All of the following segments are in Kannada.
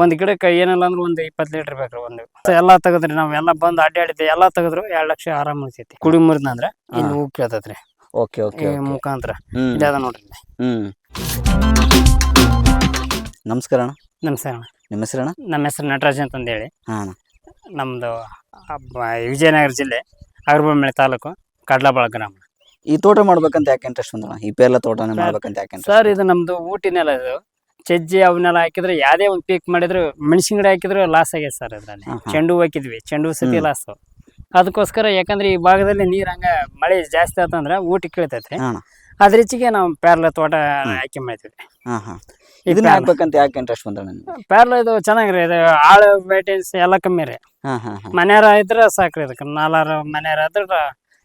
ಒಂದ್ ಗಿಡಕ್ಕೆ ಏನಿಲ್ಲ ಅಂದ್ರೆ ಒಂದು ಇಪ್ಪತ್ತು ಲೀಟರ್ ಬೇಕು ಒಂದು. ಎಲ್ಲಾ ತೆಗದ್ರಿ ನಾವ್ ಎಲ್ಲಾ ಬಂದ್ ಅಡ್ಡಾಡಿದ್ದೆ ಎಲ್ಲಾ ತೆಗದ್ರು ಎರಡ್ ಲಕ್ಷ ಆರಾಮ್ ಉಳಿತೈತಿ ಕುಡಿ ಮುರಿದ್ನಂದ್ರ ಇಲ್ಲಿ ಹೂ. ಕೇಳ್ತೈತ್ರಿ. ಓಕೆ ಓಕೆ ಈ ಮುಖಾಂತರ. ಹ್ಮ್. ನೋಡ್ರಿ ಇಲ್ಲಿ. ಹ್ಮ್. ನಮಸ್ಕಾರ ಅಣ್ಣ. ನಮಸ್ಕಾರ ಅಣ್ಣ. ನಿಮ್ಮ ಅಣ್ಣ? ನಮ್ಮ ಹೆಸರು ನಟರಾಜ್ ಅಂತಂದೇಳಿ. ಹಾ ಅಣ್ಣ. ನಮ್ದು ಅಬ್ಬ ವಿಜಯನಗರ ಜಿಲ್ಲೆ. ಅಗರಬೊಮ್ಮೆ ತಾಲೂಕು ಕಡ್ಲಾಬಾಳ ಗ್ರಾಮ. ಈ ತೋಟ ಮಾಡ್ಬೇಕಂತ ಯಾಕೆ ಇಂಟ್ರೆಸ್ಟ್ ಬಂದ್ರ ಈ ಪೇರ್ಲ ತೋಟ ಮಾಡ್ಬೇಕಂತ ಯಾಕೆ interest ಸರ್ ಇದು ನಮ್ದು ಊಟಿ ನೆಲ ಇದು. ಚಜ್ಜಿ ಅವನ್ನೆಲ್ಲ ಹಾಕಿದ್ರೆ ಯಾವ್ದೇ ಒಂದು ಪೀಕ್ ಮಾಡಿದ್ರು ಮೆಣಸಿನ ಗಿಡ ಹಾಕಿದ್ರು ಲಾಸ್ ಆಗೈತೆ ಸರ್ ಅದ್ರಲ್ಲಿ. ಚೆಂಡು ಹೂ ಹಾಕಿದ್ವಿ ಚೆಂಡು ಹೂ ಸತಿ ಹ್ಮ್. ಲಾಸ್ ಅದಕ್ಕೋಸ್ಕರ ಯಾಕಂದ್ರೆ ಈ ಭಾಗದಲ್ಲಿ ನೀರ್ ಹಂಗ ಮಳೆ ಜಾಸ್ತಿ ಆತಂದ್ರ ಊಟಿ ಕೀಳ್ತೈತ್ರಿ ಹಾ ಅಣ್ಣ. ಅದ್ರ ಹೆಚ್ಚಿಗೆ ನಾವು ಪ್ಯಾರ್ಲ ತೋಟ ಆಯ್ಕೆ ಮಾಡ್ತೀವಿ ಹಾ ಹಾ. ಈ ಇದನ್ನ ಹಾಕ್ಬೇಕಂತ ಯಾಕೆ ಇಂಟ್ರೆಸ್ಟ್ ನಿಮ್ಗೆ ಪ್ಯಾರ್ಲ ಇದು ಚೆನ್ನಾಗ್ರಿ ಇದು ಆಳು ಮೇಂಟೆನ್ಸ್ ಎಲ್ಲ ಕಮ್ಮಿ ರೀ. ಹಾ ಹಾ ಹಾ. ಮನೆಯಾರ ಇದ್ರ ಸಾಕ್ರಿ ಇದಕ್ಕೆ. ನಾಲ್ಕಾರು ಮನೆಯಾರ ಆದ್ರೆ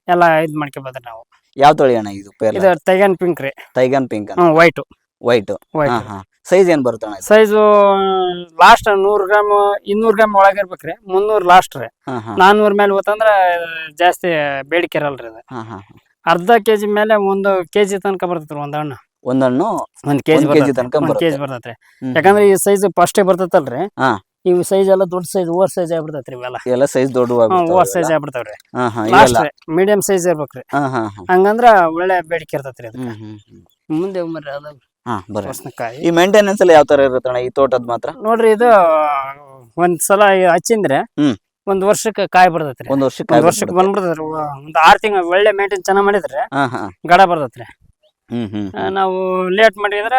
ಎಲ್ಲ ಇದ್ ಮಾಡ್ಕೊಬೋದ್ರಿ ನಾವು. ಯಾವ ತಳಿ ಅಣ್ಣ ಇದು ಪೇರ್ಲ ಇದು ತೆಗನ್ ಪಿಂಕ್ ರೀ. ತೈಗನ್ ಪಿಂಕ್ ಹ್ಮ್ ವೈಟ್ ವೈಟ್ ಹಾ ವೈಟ್ ಹಾ. ಸೈಜ್ ಏನ್ ಬರುತ್ತೆ ಅಣ್ಣ ಇದು? ಸೈಜು ಲಾಸ್ಟ್ ನೂರ್ ಗ್ರಾಮ್ ಇನ್ನೂರ್ ಗ್ರಾಮ್ ಒಳಗೆ ಇರ್ಬೇಕ್ರಿ. ಮುನ್ನೂರ್ ಲಾಸ್ಟ್ ರೀ. ಹಾ ಹಾ. ನಾನ್ನೂರ್ ಮೇಲೆ ಹೋತಂದ್ರ ಜಾಸ್ತಿ ಬೇಡಿಕೆ ಇರಲ್ರಿ ಹಾ ಹಾ ಹಾ. ಅರ್ಧ ಕೆಜಿ ಮೇಲೆ ಒಂದು ಕೆಜಿ ತನಕ ಬರ್ತೈತ್ರಿ ಒಂದ್ ಹಣ್ಣು. ಒಂದ್ ಹಣ್ಣು ಒಂದ್ ಕೆಜಿ ಒಂದ್ ಕೆಜಿ ತನಕ ಒಂದ್ ಬರುತ್ತೆ. ಕೆಜಿ ಬರ್ತೈತ್ರಿ ಹ್ಮ್. ಯಾಕಂದ್ರೆ ಈ ಸೈಜ್ ಫಸ್ಟೇ ಬರ್ತೈತಲ್ರಿ. ಹಾ. ಇವು ಸೈಜ್ ಎಲ್ಲ ದೊಡ್ಡ ಸೈಜ್ ಓವರ್ ಸೈಜ್ ಆಗ್ಬಿಡ್ತೈತ್ರಿ ಇವೆಲ್ಲ. ಎಲ್ಲ ಸೈಜ್ ದೊಡ್ಡ ಓವರ್ ಸೈಜ್ ಆಗ್ಬಿಡ್ತಾವ್ರಿ. ಹಾ ಹಾ ಲಾಸ್ಟ್ ಇವೆಲ್ಲ ಮೀಡಿಯಂ ಸೈಜ್ ಇರ್ಬೇಕ್ರಿ. ಹಾ ಹಾ ಹಾ. ಹಂಗಂದ್ರ ಒಳ್ಳೆ ಬೇಡಿಕೆ ಇರ್ತೈತ್ರಿ ಅದು ಹ್ಮ್ ಹ್ಮ್ ಹ್ಮ್. ಮುಂದೆ ಮರ್ರಿ ಅದ ಹಾ ಬರ್ರಿ. ಹೊಸನಕಾಯಿ. ಈ ಮೇಂಟೆನೆನ್ಸ್ ಎಲ್ಲ ಯಾವ ತರ ಇರುತ್ತೆ ಅಣ್ಣ? ಈ ತೋಟದ ಮಾತ್ರ? ನೋಡ್ರಿ ಇದು ಒಂದ್ ಸಲ ಹಚ್ಚಿಂದ್ರೆ ಹ್ಮ್. ಒಂದ್ ವರ್ಷಕ್ಕೆ ಕಾಯಿ ಬರ್ತೈತ್ರಿ ಒಂದ್ ವರ್ಷಕ್ಕೆ ಒಂದ್ ವರ್ಷಕ್ಕೆ. ಬಂದ್ಬಿಡ್ತೈತ್ರಿ ಒಂದ್ ಆರ್ ತಿಂಗಳ ಒಳ್ಳೆ ಮೇಂಟೈನ್ ಚೆನ್ನಾಗ್ ಮಾಡಿದ್ರೆ ಹಾ ಹಾ. ಗಡ ಬರ್ತೈತ್ರಿ ನಾವು ಲೇಟ್ ಮಾಡಿದ್ರ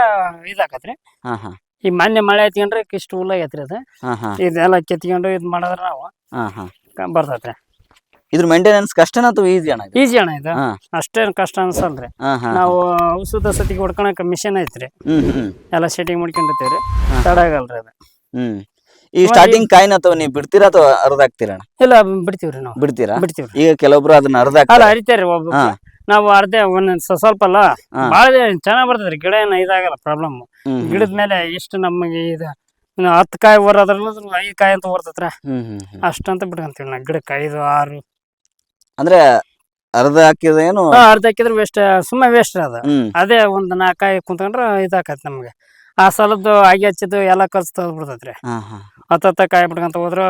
ಇದಾಕತ್ರಿ ಈ ಮೊನ್ನೆ ಮಳೆ ಐತಿಕೊಂಡ್ರೆ ಇಷ್ಟು ಹುಲ್ಲ ಐತ್ರಿ ಅದು. ಇದೆಲ್ಲ ಕೆತ್ಕೊಂಡು ಇದ್ ಮಾಡಿದ್ರ ನಾವು ಬರ್ತೈತ್ರಿ. ಇದ್ರ ಮೇಂಟೆನೆನ್ಸ್ ಕಷ್ಟನ ಅಥವಾ ಈಸಿ ಅಣ್ಣ? ಈಜಿ ಅಣ್ಣ ಇದು. ಅಷ್ಟೇನು ಕಷ್ಟ ಅನ್ಸಲ್ರಿ. ನಾವು ಔಷಧ ಸತಿಗೆ ಹೊಡ್ಕೊಳಕ ಮಿಷನ್ ಐತ್ರಿ. ಎಲ್ಲ ಸೆಟ್ಟಿಂಗ್ ಮಾಡ್ಕೊಂಡಿರ್ತೀವ್ರಿ ತಡಾಗಲ್ರಿ ಅದು. ಹ್ಮ್. ಈ ಸ್ಟಾರ್ಟಿಂಗ್ ಕಾಯಿನ ಅಥವಾ ನೀವು ಬಿಡ್ತೀರಾ ಅಥವಾ ಅರ್ಧ ಹಾಕ್ತೀರಾ ಇಲ್ಲ ಬಿಡ್ತೀವ್ರಿ ನಾವು. ಬಿಡ್ತೀರಾ? ಬಿಡ್ತೀವ್ರಿ. ಈಗ ಕೆಲವೊಬ್ರು ಅದನ್ನ ಅರ್ಧ ಅಲ್ಲ ಹಾಕ್ತಾರೆ ಹರಿತೇರಿ ಒಬ್ಬ. ನಾವು ಅರ್ಧ ಒಂದ್ ಸ್ವಲ್ಪ ಅಲ್ಲ. ಬಾಳ ಚೆನ್ನಾಗ್ ಬರ್ತದ್ರಿ. ಗಿಡ ಏನ ಇದಾಗಲ್ಲ ಪ್ರಾಬ್ಲಮ್. ಗಿಡದ ಮೇಲೆ ಎಷ್ಟು ನಮಗೆ ಇದು ಹತ್ತು ಕಾಯಿ ಬರೋದ್ರಲ್ಲ ಐದು ಕಾಯಿ ಅಂತ ಬರ್ತತ್ರ. ಅಷ್ಟಂತ ಬಿಡ್ಕಂತೀವಿ ನಾ ಗಿಡಕ್ಕೆ ಐದು ಆರು. ಅಂದ್ರೆ ಅರ್ಧ ಹಾಕಿದ್ರೆ ಏನು? ಅರ್ಧ ಹಾಕಿದ್ರೆ ವೇಸ್ಟ್ ಸುಮ್ಮನೆ ವೇಸ್ಟ್ ಅದ. ಅದೇ ಒಂದ್ ನಾಲ್ಕಾಯಿ ಕುಂತ್ಕೊಂಡ್ರೆ ಇದಾಕತ್ ನಮ್ಗೆ. ಆ ಸಲದ್ದು ಆಗಿ ಹಚ್ಚಿದ್ದು ಎಲ್ಲ ಖರ್ಚು ತೆಗ್ದು ಬಿಡ್ತೈತ್ರಿ. ಹತ್ತತ್ತ ಕಾಯಿ ಬಿಡ್ಕಂತ ಹೋದ್ರು